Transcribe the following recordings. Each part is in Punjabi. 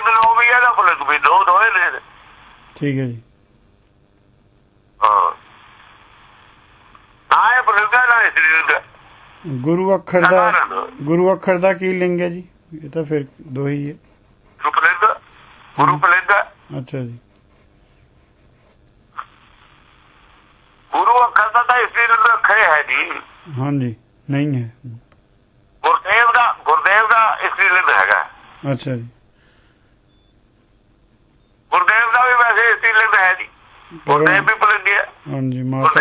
ਨੋ ਵੀ ਇਹਦਾ ਪੁਲਿੰਗ ਵੀ ਦੋ ਦੋਏ ਨੇ। ਠੀਕ ਹੈ ਜੀ। ਹਾਂ। ਪੁਲਿੰਗ ਹੈ ਨਾ ਲਿੰਗ ਹੈ। ਗੁਰੂ ਅੱਖਰ ਦਾ। ਗੁਰੂ ਅੱਖਰ ਦਾ ਕੀ ਲਿੰਗ ਹੈ ਜੀ? ਇਹ ਤਾਂ ਫਿਰ ਦੋ ਹੀ ਹੈ। ਰੂਪਲਿੰਗ ਗੁਰੂ ਪੁਲਿੰਗ ਹੈ। ਅੱਛਾ ਜੀ। ਗੁਰੂ ਅੱਖਰ ਦਾ ਤਾਂ ਇਸਤਰੀ ਲਿੰਗ ਅੱਖਰ ਹੈ ਜੀ। ਹਾਂਜੀ ਨਹੀਂ ਹੈ। ਗੁਰਦੇਵ ਦਾ ਗੁਰਦੇਵ ਦਾ ਇਸਤਰੀ ਲਿੰਗ ਹੈਗਾ। ਅੱਛਾ ਜੀ। ਗੁਰਦੇਵ ਦਾ ਵੀ ਵੈਸੇ ਇਸ ਦੀ ਲਿਖਦਾ ਹੈ ਜੀ। ਗੁਰਦੇਵ ਵੀ ਪਲੰਗਿਆ ਹਾਂਜੀ ਮਾਤਾ।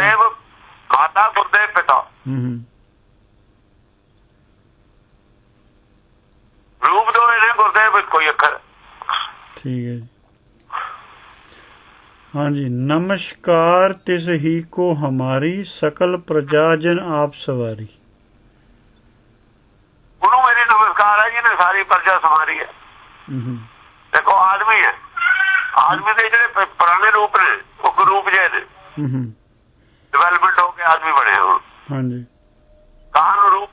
ਮਾਤਾ ਗੁਰਦੇਵ ਪਿਤਾ। ਹੂੰ ਰੂਪ ਦੋ ਇਹਦੇ ਗੁਰਦੇਵ ਕੋਈ ਅੱਖਰ। ਠੀਕ ਹੈ ਜੀ। ਹਾਂਜੀ ਨਮਸਕਾਰ ਤਿਸ ਹੀ ਕੋ ਹਮਾਰੀ ਸਕਲ ਪ੍ਰਜਾ ਜਨ ਆਪ ਸਵਾਰੀ। ਉਹਨੂੰ ਮੇਰੀ ਨਮਸਕਾਰ ਹੈ ਜਿਹਨੇ ਸਾਰੀ ਪ੍ਰਜਾ ਸਵਾਰੀ ਹੈ। ਦੇਖੋ ਆਦਮੀ ਹੈ। ਆਦਮੀ ਦੇ ਜਿਹੜੇ ਪੁਰਾਣੇ ਰੂਪ ਨੇ ਉਹ ਗਰੂਪ ਜੇ ਨੇ। ਹੂੰ ਹੂੰ। ਡਿਵੈਲਪਮੈਂਟ ਹੋ ਕੇ ਆਦਮੀ ਬਣੇ ਹੋ ਹਾਂਜੀ। ਕਾਹਨ ਰੂਪ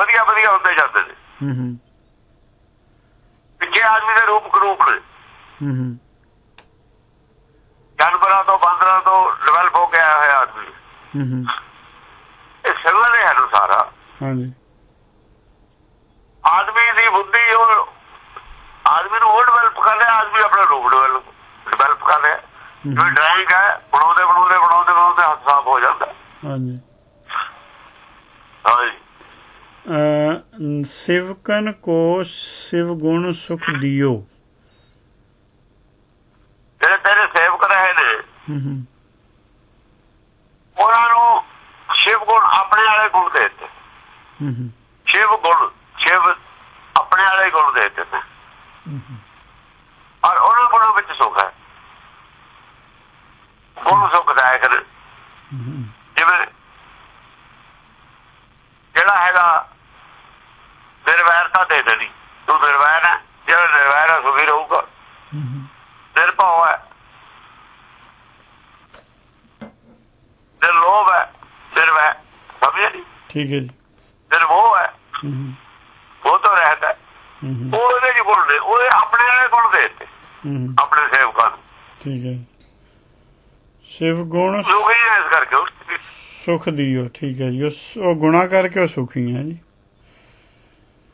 ਵਧੀਆ ਵਧੀਆ ਹੁੰਦੇ ਜਾਂਦੇ ਨੇ। ਹੂੰ ਹੂੰ। ਪਿੱਛੇ ਆਦਮੀ ਦੇ ਰੂਪ ਗਰੂਪ ਨੇ। ਹੂੰ ਹੂੰ। ਜਾਨਵਰਾਂ ਤੋਂ ਬਾਂਦਰਾਂ ਤੋਂ ਡਿਵੈਲਪ ਹੋ ਕੇ ਆਇਆ ਹੋਇਆ ਆਦਮੀ। ਹੂੰ ਹੂੰ। ਇਹ ਸਿਲਸਿਲਾ ਹੈ ਸਾਰਾ। ਹਾਂਜੀ। ਆਦਮੀ ਦੀ ਬੁੱਧੀ ਉਹ ਆਦਮੀ ਨੂੰ ਉਹ ਡਿਵੈਲਪ ਕਰ ਰਿਹਾ ਆਦਮੀ ਆਪਣਾ ਰੂਪ ਡਿਵੈਲਪ ਕਰ ਜੋ ਡਰਾਇੰਗ ਹੈ ਬਣਾਉਂਦੇ ਬਣਾਉਂਦੇ ਬਣਾਉਂਦੇ ਬਣਾਉਂਦੇ ਹੱਥ ਸਾਫ਼ ਹੋ ਜਾਂਦਾ। ਹਾਂਜੀ। ਹਾਂਜੀ। ਸਿਵਕਨ ਕੋ ਸਿਵ ਗੁਣ ਸੁਖ ਦਿਓ। ਜਿਹੜੇ ਤੇਰੇ ਸੇਵਕ ਰਹੇ ਨੇ ਉਹਨਾਂ ਨੂੰ ਸ਼ਿਵ ਗੁਣ ਆਪਣੇ ਵਾਲੇ ਗੁਣ ਦੇ ਦਿੱਤੇ। ਸ਼ਿਵ ਗੁਣ ਸ਼ਿਵ ਆਪਣੇ ਵਾਲੇ ਗੁਣ ਦੇ ਦਿੱਤੇ ਔਰ ਉਹਨਾਂ ਗੁਣਾਂ ਵਿੱਚ ਸੁਖ ਹੈ। ਉਹਨੂੰ ਸੁਖ ਦਾਇ ਜਿਵੇਂ ਜਿਹੜਾ ਹੈਗਾ ਨਿਰਵੈਰਤਾ ਦੇ ਦੇਣੀ। ਤੂੰ ਨਿਰਵੈਰ ਹੈ ਜਿਹੜਾ ਨਿਰਵੈਰ ਸੁਖੀ ਰਹੂਗਾ। ਨਿਰਭਉ ਹੈ। ਨਿਰਲੋਭ ਹੈ ਨਿਰਵੈ ਸਮਝਿਆ ਜੀ? ਠੀਕ ਹੈ ਜੀ। ਨਿਰਭਉ ਹੈ। ਉਹ ਤਾਂ ਰਹਿਤਾ ਉਹਦੇ ਜੀ ਗੁਣ ਨੇ ਆਪਣੇ ਵਾਲੇ ਗੁਣ ਦੇ ਆਪਣੇ ਸੇਵਕਾਂ ਨੂੰ। ਠੀਕ ਹੈ। ਸ਼ਿਵ ਗੁਣ ਸੁਖੀ ਹੈ ਇਸ ਕਰਕੇ ਉਹ ਸੁਖ ਦਿਓ ਠੀਕ ਹੈ ਜੀ। ਉਹ ਗੁਣਾ ਕਰਕੇ ਉਹ ਸੁਖੀ ਹੈ ਜੀ।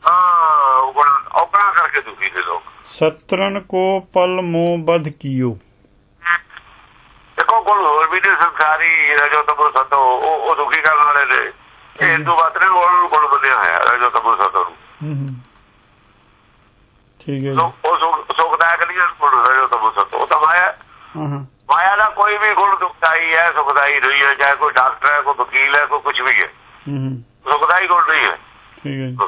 ਹਾਂ ਉਹ ਕਰਕੇ ਦੁਖੀ ਨੇ ਲੋਕ। ਸਤਰਨ ਕੋ ਪਲ ਮੋਹ ਬਧ ਕੀਓ। ਦੇਖੋ ਗੁਣ ਹੋਰ ਵੀ ਨੇ ਸੰਸਾਰੀ ਰਜੋ ਤਮੋ ਸਤੋ ਉਹ ਉਹ ਕਰਨ ਵਾਲੇ ਨੇ। ਇਹ ਤੋਂ ਬਾਅਦ ਨੇ ਉਹਨਾਂ ਨੂੰ ਗੁਣ ਬੰਨਿਆ ਹੋਇਆ ਰਜੋ ਤਮੋ ਸਤੋ ਨੂੰ। ਠੀਕ ਹੈ ਜੀ। ਉਹ ਸੁਖ- ਸੁਖਦਾਇਕ ਨਹੀਂ ਹੈ ਰਜੋ ਤਮੋ ਸਤੋ। ਉਹ ਤਾਂ ਮਾਇਆ ਹਾਂ ਹਾਂ। ਕੋਈ ਵੀ ਗੁਣ ਦੁਖਦਾਈ ਹੈ ਸੁਖਦਾਈ ਨਹੀਂ ਹੈ ਚਾਹੇ ਕੋਈ ਡਾਕਟਰ ਹੈ ਕੋਈ ਵਕੀਲ ਹੈ ਕੋਈ ਕੁਝ ਵੀ ਹੈ। ਸੁਖਦਾਈ ਗੁਣ ਨਹੀਂ ਹੈ। ਠੀਕ ਹੈ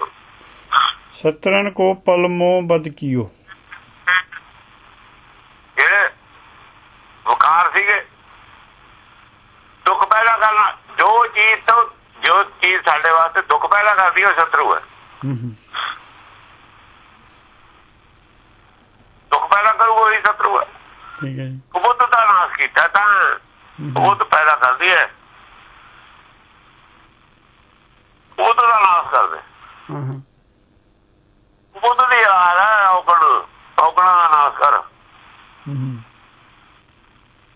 ਸਤਰਨ ਕੋ ਪਲ ਮੋ ਬਧ ਕੀਓ। ਜਿਹੜੇ ਵਕਾਰ ਸੀਗੇ ਦੁੱਖ ਪੈਦਾ ਕਰਨਾ ਜੋ ਚੀਜ਼ ਤੋਂ ਜੋ ਚੀਜ਼ ਸਾਡੇ ਵਾਸਤੇ ਦੁੱਖ ਪੈਦਾ ਕਰਦੀ ਹੈ ਉਹ ਸ਼ਤਰੂ ਹੂੰ। ਦੁੱਖ ਪੈਦਾ ਕਰੂਗਾ ਉਹੀ ਸ਼ਤਰੂ ਹੈ। ਠੀਕ ਹੈ ਜੀ। ਬੁੱਧ ਦਾ ਨਾਸ਼ ਕੀਤਾ ਤਾਂ ਹੂੰ ਹੂੰ, ਬੁੱਧ ਪੈਦਾ ਕਰਦੀ ਹੈ। ਬੁੱਧ ਦਾ ਨਾਸ਼ ਕਰਦੇ। ਹਾਂ ਹਾਂ। ਬੁੱਧ ਦੀ ਯਾਰ ਹੈ ਔਗਣ ਔਗਣਾ ਦਾ ਨਾਸ਼ ਕਰ। ਹੂੰ ਹੂੰ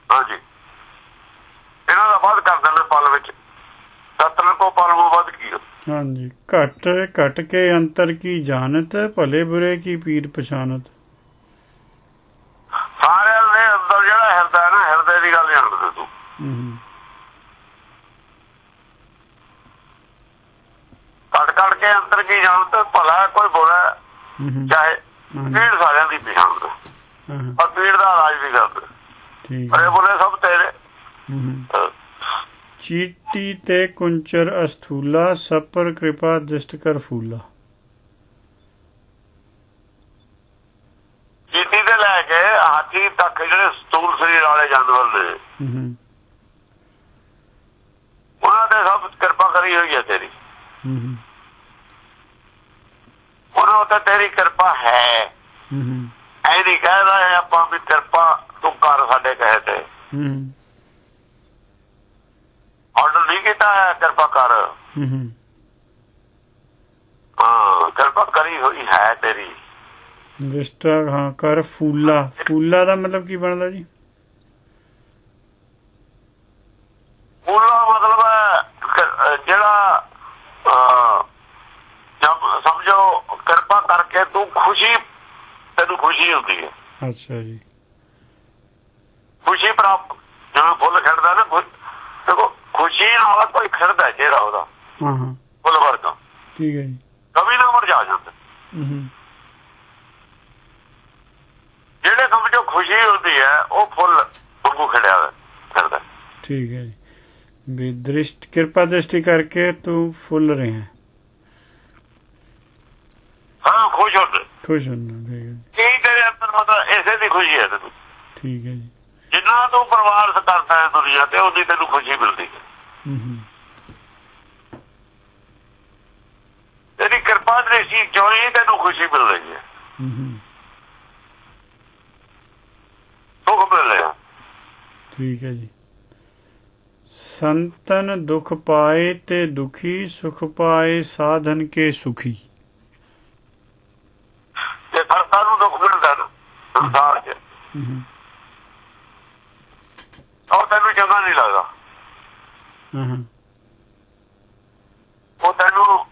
ਹਾਂਜੀ। ਇਹਨਾਂ ਦਾ ਵੱਧ ਕਰ ਦਿੰਦੇ ਪਲ ਵਿੱਚ। ਸਤਨ ਕੋ ਪਲ ਨੂੰ ਵੱਧ ਕੀ ਹਾਂਜੀ। ਘਟ ਘਟ ਕੇ ਅੰਤਰ ਕੀ ਜਾਣਤ ਭਲੇ ਬੁਰੇ ਕੀ ਪੀਰ ਪਛਾਨਤ ਸਾਰਿਆਂ ਦੇ ਅੰਦਰ ਜਿਹੜਾ ਹਿਰਦਾ ਹੈ ਨਾ ਹਿਰਦੇ ਦੀ ਗੱਲ ਜਾਣਦੇ ਤੂੰ ਹੂੰ ਹੂੰ ਕੱਟ ਕੱਟ ਕੇ ਅੰਦਰ ਕੀ ਜਾਣਦਾ ਭਲਾ ਹੈ, ਕੋਈ ਬੁਰਾ ਹੈ, ਹੂੰ ਹੂੰ ਚਾਹੇ ਪੀੜ ਸਾਰਿਆਂ ਦੀ ਪਛਾਣਦਾ ਪਰ ਪੀੜ ਦਾ ਰਾਜ ਵੀ ਕਰਦੇ ਠੀਕ। ਅਰੇ ਬੁਰੇ ਸਭ ਤੇਰੇ। ਚੀਟੀ ਤੇ ਕੁੰਚਰ ਅਸਥੂਲਾ ਸਪਰ ਕਿਰਪਾ ਦ੍ਰਿਸ਼ਟ ਕਰ ਫੂਲਾ। ਚੀਟੀ ਦੇ ਲੈ ਕੇ ਹਾਥੀ ਤੱਕ ਜਿਹੜੇ ਸਤੂਲ ਸਰੀਰ ਵਾਲੇ ਜਾਨਵਰ ਨੇ ਉਹਨਾਂ ਤੇ ਸਭ ਕਿਰਪਾ ਕਰੀ ਹੋਈ ਹੈ ਤੇਰੀ। ਉਹਨਾਂ ਉੱਤੇ ਤੇਰੀ ਕਿਰਪਾ ਹੈ। ਹੂੰ ਹੂੰ। ਐ ਨਹੀਂ ਕਹਿ ਰਹੇ ਆਪਾਂ ਵੀ ਕਿਰਪਾ ਤੂੰ ਕਰ ਸਾਡੇ ਕਹੇ ਤੇ। ਹੂੰ ਆਰਡਰ ਨਹੀਂ ਕੀਤਾ ਹੈ ਕਿਰਪਾ ਕਰ। ਹੂੰ ਹੂੰ। ਹਾਂ ਕਿਰਪਾ ਕਰੀ ਹੋਈ ਹੈ ਤੇਰੀ। ਦ੍ਰਿਸ਼ਟਾ ਹਾਂ ਕਰ ਫੂਲਾ। ਫੂਲਾ ਦਾ ਮਤਲਬ ਕੀ ਬਣਦਾ ਜੀ? ਉਹਦਾ ਮਤਲਬ ਹੈ ਜਿਹੜਾ ਅਹ, ਜਦ ਸਮਝੋ ਕਰਕੇ ਤੂੰ ਖੁਸ਼ੀ ਤੈਨੂੰ ਖੁਸ਼ੀ ਹੁੰਦੀ ਹੈ। ਅੱਛਾ ਜੀ। ਖੁਸ਼ੀ ਪ੍ਰਾਪਤ ਜਿਵੇਂ ਫੁੱਲ ਖਿੜਦਾ ਨਾ ਦੇਖੋ ਖੁਸ਼ੀ ਨਾਲ ਕੋਈ ਖਿੜਦਾ ਚਿਹਰਾ ਉਹਦਾ ਹਾਂ ਹਾਂ। ਫੁੱਲ ਵਰਗਾ। ਠੀਕ ਹੈ ਜੀ। ਕਵੀ ਨਾ ਮੁਰਝਾ ਜਾਂਦਾ। ਹੂੰ ਜਿਹੜੇ ਸਮਝੋ ਖੁਸ਼ੀ ਹੁੰਦੀ ਹੈ ਉਹ ਫੁੱਲ ਵਾਂਗੂ ਖਿੜਿਆ ਖਿੜਦਾ ਠੀਕ ਹੈ ਜੀ। ਵੀ ਦ੍ਰਿਸ਼ਟ ਕਿਰਪਾ ਦ੍ਰਿਸ਼ਟੀ ਕਰਕੇ ਤੂੰ ਫੁੱਲ ਰਿਹਾ ਹਾਂ ਖੁਸ਼ ਹੁੰਦੇ। ਖੁਸ਼ ਹੁੰਦਾ ਠੀਕ ਹੈ ਜੀ, ਕੀ ਤੇਰੇ ਅੰਦਰ ਮਤਲਬ ਇਸੇ ਦੀ ਖੁਸ਼ੀ ਹੈ ਤੈਨੂੰ। ਠੀਕ ਹੈ ਜੀ। ਜਿੰਨਾ ਤੂੰ ਪਰਿਵਾਰ ਕਰਦਾ ਹੈ ਦੁਨੀਆ ਤੇ ਉਹਦੀ ਤੈਨੂੰ ਖੁਸ਼ੀ ਮਿਲਦੀ ਹੈ। ਹੂੰ ਹੂੰ ਤੇਰੀ ਕਿਰਪਾ ਦ੍ਰਿਸ਼ਟੀ ਚੋਂ ਹੀ ਤੈਨੂੰ ਖੁਸ਼ੀ ਮਿਲ ਰਹੀ ਹੈ। ਹੂੰ ਹੂੰ ਸੁਖ ਮਿਲ ਰਿਹਾ। ਠੀਕ ਹੈ ਜੀ। ਸੰਤਨ ਦੁਖ ਪਾਏ ਤੇ ਦੁਖੀ ਸੁਖ ਪਾਏ ਸਾਧਨ ਕੇ ਸੁਖੀ। ਤੇ ਸੰਸਾਰ ਨੂੰ ਦੁੱਖ ਮਿਲਦਾ ਸੰਸਾਰ 'ਚ। ਹੂੰ ਹੂੰ ਉਹ ਤੈਨੂੰ ਚੰਗਾ ਨਹੀਂ ਲੱਗਦਾ। ਹਾਂ ਹਾਂ ਉਹ ਤੈਨੂੰ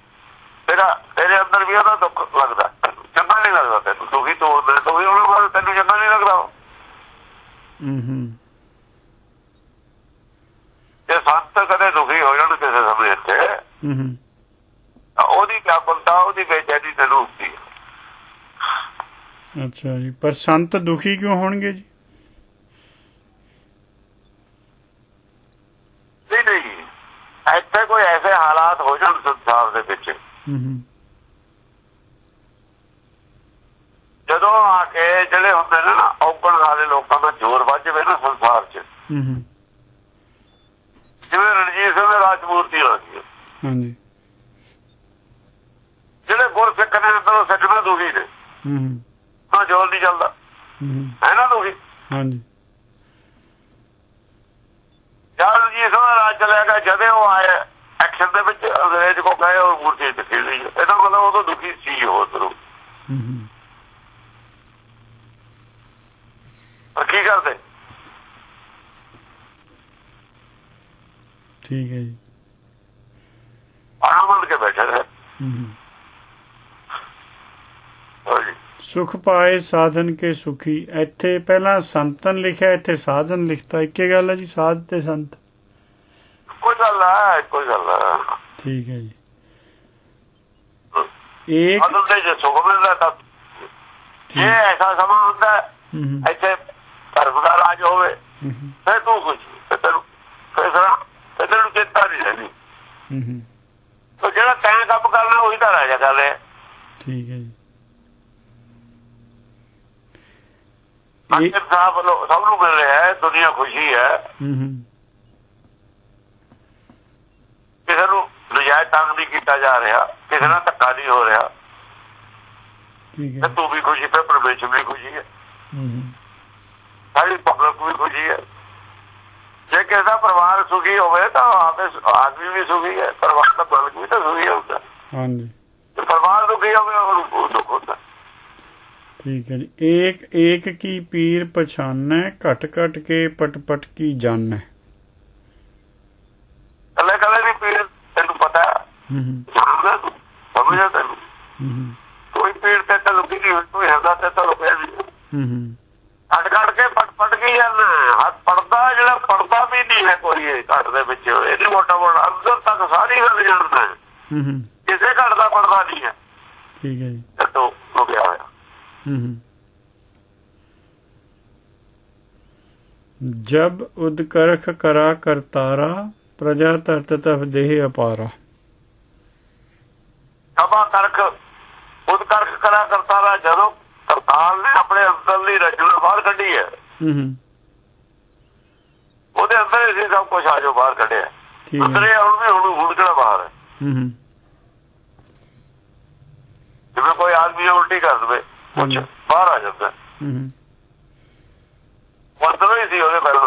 ਤੇਰਾ ਤੇਰੇ ਅੰਦਰ ਵੀ ਉਹਦਾ ਦੁੱਖ ਲੱਗਦਾ। ਚੰਗਾ ਨਹੀਂ ਲੱਗਦਾ ਤੈਨੂੰ। ਦੁਖੀ ਤੋਂ ਹੁੰਦਾ ਦੁਖੀ ਹੋਣ ਵਾਲਾ ਤੈਨੂੰ ਚੰਗਾ ਨਹੀਂ ਲੱਗਦਾ। ਹੂੰ ਹੂੰ ਜੇ ਸੰਤ ਕਦੇ ਦੁਖੀ ਹੋ ਜਾਣ ਕਿਸੇ ਸਮੇਂ ਇੱਥੇ ਹੂੰ ਹੂੰ ਤਾਂ ਉਹਦੀ ਵਿਆਪਲਤਾ ਉਹਦੀ ਬੇਚੈਨੀ ਤੈਨੂੰ ਹੁੰਦੀ ਹੈ। ਅੱਛਾ ਜੀ। ਪਰ ਸੰਤ ਦੁਖੀ ਕਿਉਂ ਹੋਣਗੇ ਜੀ? ਨਹੀਂ ਨਹੀਂ। ਇੱਥੇ ਕੋਈ ਐਸੇ ਹਾਲਾਤ ਹੋ ਜਾਣ ਸੰਸਾਰ ਦੇ ਵਿੱਚ। ਹੂੰ ਹੂੰ। ਜਦੋਂ ਆ ਕੇ ਜਿਹੜੇ ਹੁੰਦੇ ਨੇ ਨਾ ਔਗਣ ਵਾਲੇ ਲੋਕਾਂ ਦਾ ਜ਼ੋਰ ਵੱਜ ਜਾਵੇ ਨਾ ਸੰਸਾਰ 'ਚ। ਜਿਵੇਂ ਰਣਜੀਤ ਸਿੰਘ ਦੇ ਰਾਜਮੂਰਤੀ ਹੋ ਗਈ। ਹਾਂਜੀ। ਜਿਹੜੇ ਗੁਰਸਿੱਖ ਨੇ ਅੰਦਰੋਂ ਨਾਲ ਦੁਖੀ ਨੇ। ਹੂੰ। ਹੂੰ ਤਾਂ ਜ਼ੋਰ ਨਹੀਂ ਚੱਲਦਾ। ਹੂੰ। ਨਾ ਦੁਖੀ ਹਾਂਜੀ। ਜਦ ਸਿੰਘ ਦਾ ਰਾਜ ਚੱਲਿਆ ਗਿਆ ਜਦੇ ਉਹ ਆਏ ਐਕਸ਼ਨ ਦੇ ਵਿੱਚ ਅੰਗਰੇਜ਼ ਕੋ ਗਏ ਉਹ ਮੂਰਤੀ ਦਿਖੀ ਗਈ ਇਹਦਾ ਮਤਲਬ ਉਹ ਤਾਂ ਦੁਖੀ ਸੀ ਹੂੰ ਹੂੰ। ਪਰ ਕੀ ਕਰਦੇ? ਠੀਕ ਹੈ ਜੀ। ਆਰਾਮ ਮੰਨ ਕੇ ਬੈਠੇ ਰਹੇ ਹੂੰ ਹੂੰ ਹੋਰ ਜੀ ਸੁਖ ਪਾਏ ਸਾਧਨ ਕੇ ਸੁਖੀ। ਇੱਥੇ ਪਹਿਲਾਂ ਸੰਤਨ ਲਿਖਿਆ ਇੱਥੇ ਸਾਧਨ ਲਿਖਤਾ। ਇੱਕੇ ਗੱਲ ਹੈ ਜੀ ਸਾਧ ਤੇ ਸੰਤ। ਕੋਈ ਗੱਲ ਹੈ ਕੋਈ ਗੱਲ ਹੈ ਠੀਕ ਹੈ ਜੀ। ਇੱਕ ਅਦਲ ਦੇ ਜੇ ਸੁਖ ਮਿਲਦਾ ਤਾਂ ਠੀਕ। ਐਸਾ ਸਮਾਂ ਹੁੰਦਾ ਇੱਥੇ ਧਰਮ ਦਾ ਰਾਜ ਹੋਵੇ ਫਿਰ ਤੂੰ ਕੁਝ ਫਿਰ ਤੈਨੂੰ ਫਿਰ ਤੈਨੂੰ ਚਿੰਤਾ ਨਹੀਂ ਰਹਿੰਦੀ। ਹੂੰ ਹੂੰ, ਤੇ ਜਿਹੜਾ ਤੈਂ ਕੰਮ ਕਰਨਾ ਉਹੀ ਤਾਂ ਰਾਜਾ ਕਰ ਰਿਹਾ। ਠੀਕ ਹੈ ਜੀ। ਇਹ- ਇਨਸਾਫ ਲੋ- ਸਭ ਨੂੰ ਮਿਲ ਰਿਹਾ ਹੈ ਦੁਨੀਆ ਖੁਸ਼ੀ ਹੈ। ਕਿਸੇ ਨੂੰ ਨਜਾਇਜ਼ ਤੰਗ ਨਹੀਂ ਕੀਤਾ ਜਾ ਰਿਹਾ ਕਿਸੇ ਨਾਲ ਧੱਕਾ ਨਹੀਂ ਹੋ ਰਿਹਾ। ਠੀਕ ਤੇ ਹੈ। ਤੂੰ ਵੀ ਖੁਸ਼ੀ ਤੇ ਪਰਮੇਸ਼ਰ ਵੀ ਖੁਸ਼ੀ ਹੈ। ਸਾਰੀ ਪਬਲਿਕ ਵੀ ਖੁਸ਼ੀ ਹੈ। ਜੇ ਕਿਸੇ ਪਰਿਵਾਰ ਸੁਖੀ ਹੋਵੇ ਤਾਂ ਆਪੇ ਆਦਮੀ ਵੀ ਸੁਖੀ ਹੈ। ਪਰਿਵਾਰ ਦਾ ਮਾਲਕ ਵੀ ਤਾਂ ਸੁਖੀ ਹੁੰਦਾ। ਹਾਂਜੀ। ਪਰਿਵਾਰ ਦੁਖੀ ਹੋਵੇ ਉਹਨੂੰ ਦੁੱਖ ਹੁੰਦਾ। ਠੀਕ ਹੈ ਜੀ। ਏਕ ਏਕ ਕੀ ਪੀਰ ਪਛਾਨੈ ਘਟ ਘਟ ਕੇ ਪਟ ਪਟ ਕੀ ਜਾਣੈ। ਕੱਲੇ ਕੱਲੇ ਦੀ ਪੀੜ ਤੈਨੂੰ ਪਤਾ ਹੈ। ਹੂੰ ਤੂੰ ਸਮਝਦਾ ਤੈਨੂੰ। ਹੂੰ ਹੂੰ, ਕੋਈ ਪੀੜ ਤੇ ਤਾਂ ਲੁਕੀ ਨਹੀਂ ਕੋਈ ਹਿਰਦਾ ਤੇ ਤਾਂ ਲੁਕਿਆ ਨਹੀਂ। ਹੂੰ ਹੂੰ, ਕੱਟ ਕੱਟ ਕੇ ਪਟ ਪਟ ਕੇ ਜਾਂਦਾ ਹੱਥ ਪੜਦਾ ਜਿਹੜਾ ਪੜਦਾ ਵੀ ਨਹੀਂ ਹੈ ਕੋਈ ਇਹ ਘਟ ਦੇ ਵਿੱਚ। ਇਹਦੀ ਮੋਟਾ ਮੋਟਾ ਅੰਦਰ ਤੱਕ ਸਾਰੀ ਗੱਲ ਜਾਣਦਾ ਹੈ। ਹੂੰ ਕਿਸੇ ਘਟ ਦਾ ਪੜਦਾ ਨਹੀਂ ਹੈ। ਠੀਕ ਹੈ ਜੀ। ਜਦੋਂ ਹੋ ਗਿਆ ਜਬ ਉਦਕਰਖ ਕਰਾ ਕਰਤਾਰਾ ਪ੍ਰਜਾ ਤਰਤ ਤਫ ਦੇਹ ਅਪਾਰਾ। ਸਭਾ ਕਰਖ ਉਦਕਰਖ ਕਰਾ ਕਰਤਾਰਾ ਜਦੋਂ ਕਰਤਾਰ ਨੇ ਆਪਣੇ ਅੰਦਰ ਦੀ ਰਚਨਾ ਬਾਹਰ ਕੱਢੀ ਹੈ। ਉਹਦੇ ਅੰਦਰ ਹੀ ਸਭ ਕੁਝ ਆ ਜੋ ਬਾਹਰ ਕੱਢਿਆ। ਉਤਰੇ ਹੁਣ ਵੀ ਹੁਣ ਹੁੜਕਣਾ ਬਾਹਰ ਹੈ? ਜਿਵੇਂ ਕੋਈ ਆਦਮੀ ਉਲਟੀ ਕਰ ਦਵੇ। ਬਾਹਰ ਆ ਜਾਂਦਾ। ਹੂੰ ਮਤਲਬ ਹੀ ਸੀ ਉਹਦੇ ਪਰ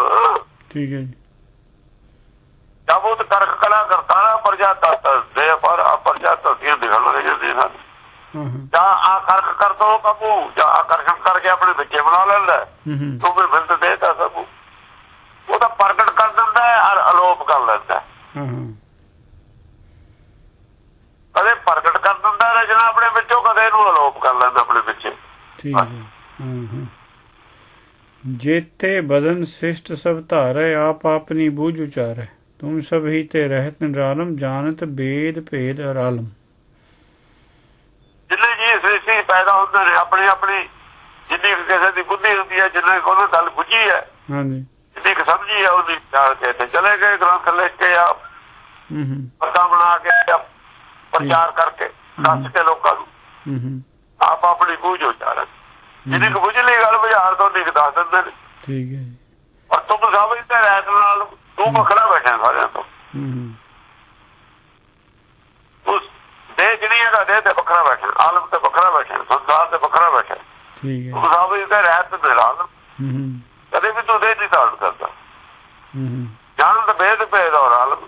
ਠੀਕ ਹੈ ਜੀ। ਜਬੋਤ ਕਰਕ ਕਲਾ ਕਰਤਾਰਾ ਪਰਜਾ ਤਤ ਦੇ ਪਰ ਅਪਰਜਾ ਤਸੀਰ ਦਿਖਣ ਲੱਗੇ ਜਦੀ ਸਨ ਜਾਂ ਆ ਕਰਕ ਕਰ ਦੋ ਕਬੂ ਜਾਂ ਆਕਰਸ਼ਣ ਕਰਕੇ ਆਪਣੇ ਬੱਚੇ ਬਣਾ ਲੈਂਦਾ ਤੂੰ ਵੀ ਬਿੰਦ ਦੇਤਾ ਸਭ ਉਹ ਤਾਂ ਪ੍ਰਗਟ ਕਰ ਦਿੰਦਾ ਹੈ ਔਰ ਅਲੋਪ ਕਰ ਲੈਂਦਾ ਕਦੇ ਪ੍ਰਗਟ ਕਰ ਠੀਕ ਹੈ ਹਾਂ ਹਾਂ जेते बदन शिष्ट सब धारे आप अपनी बूझ उचारे तुम सब ही ते रहत निरालम जानत वेद भेद अरालम ਜਿੰਨੇ ਜੀ ਸ੍ਰਿਸ਼ਟੀ ਪੈਦਾ ਹੁੰਦੇ ਨੇ ਆਪਣੀ ਆਪਣੀ ਜਿੰਨੀ ਕੁ ਕਿਸੇ ਦੀ ਬੁੱਧੀ ਹੁੰਦੀ ਹੈ ਜਿੰਨੇ ਕੋਲ ਗੱਲ ਬੁੱਝੀ ਹੈ हाँ जी ਜਿੰਨੀ ਕੁ ਸਮਝੀ ਹੈ ਉਹਦੀ ਚਾਲ ਕੇ ਤੇ ਚਲੇ ਗਏ ਗ੍ਰੰਥ ਲਿਖ ਕੇ ਆ हम्म हम्म ਪਤਾ ਬਣਾ ਕੇ ਆ ਪ੍ਰਚਾਰ ਕਰਕੇ ਦੱਸ ਕੇ ਲੋਕਾਂ ਨੂੰ हम्म हम्म, ਆਪ ਆਪਣੀ ਬੂਝ ਉਚਾਰਨ ਜਿਹਨੇ ਕੋ ਬੁਝ ਲਈ ਗੱਲ ਬਾਜ਼ਾਰ ਤੋਂ ਲਿਖ ਦੱਸ ਦਿੰਦੇ ਨੇ। ਠੀਕ ਹੈ ਪਰ ਤੂੰ ਸਮਝਦਾ ਰਾਤ ਨਾਲ ਤੂੰ ਵੱਖਰਾ ਬੈਠਾ ਸਾਰਿਆਂ ਤੋਂ। ਉਸ ਦੇ ਜਿਹੜੀ ਹੈਗਾ ਦੇ ਤੇ ਵੱਖਰਾ ਬੈਠਾ ਆਲਮ ਤੇ ਵੱਖਰਾ ਬੈਠਾ ਸੰਸਾਰ ਤੇ ਵੱਖਰਾ ਬੈਠਾ। ਠੀਕ ਹੈ। ਤੂੰ ਸਮਝਦਾ ਰਾਤ ਤੇ ਆਲਮ ਕਦੇ ਵੀ ਤੂੰ ਦੇ ਦੀ ਤਾਲ ਕਰਦਾ। ਜਾਣ ਦਾ ਭੇਦ ਭੇਦ ਔਰ ਆਲਮ।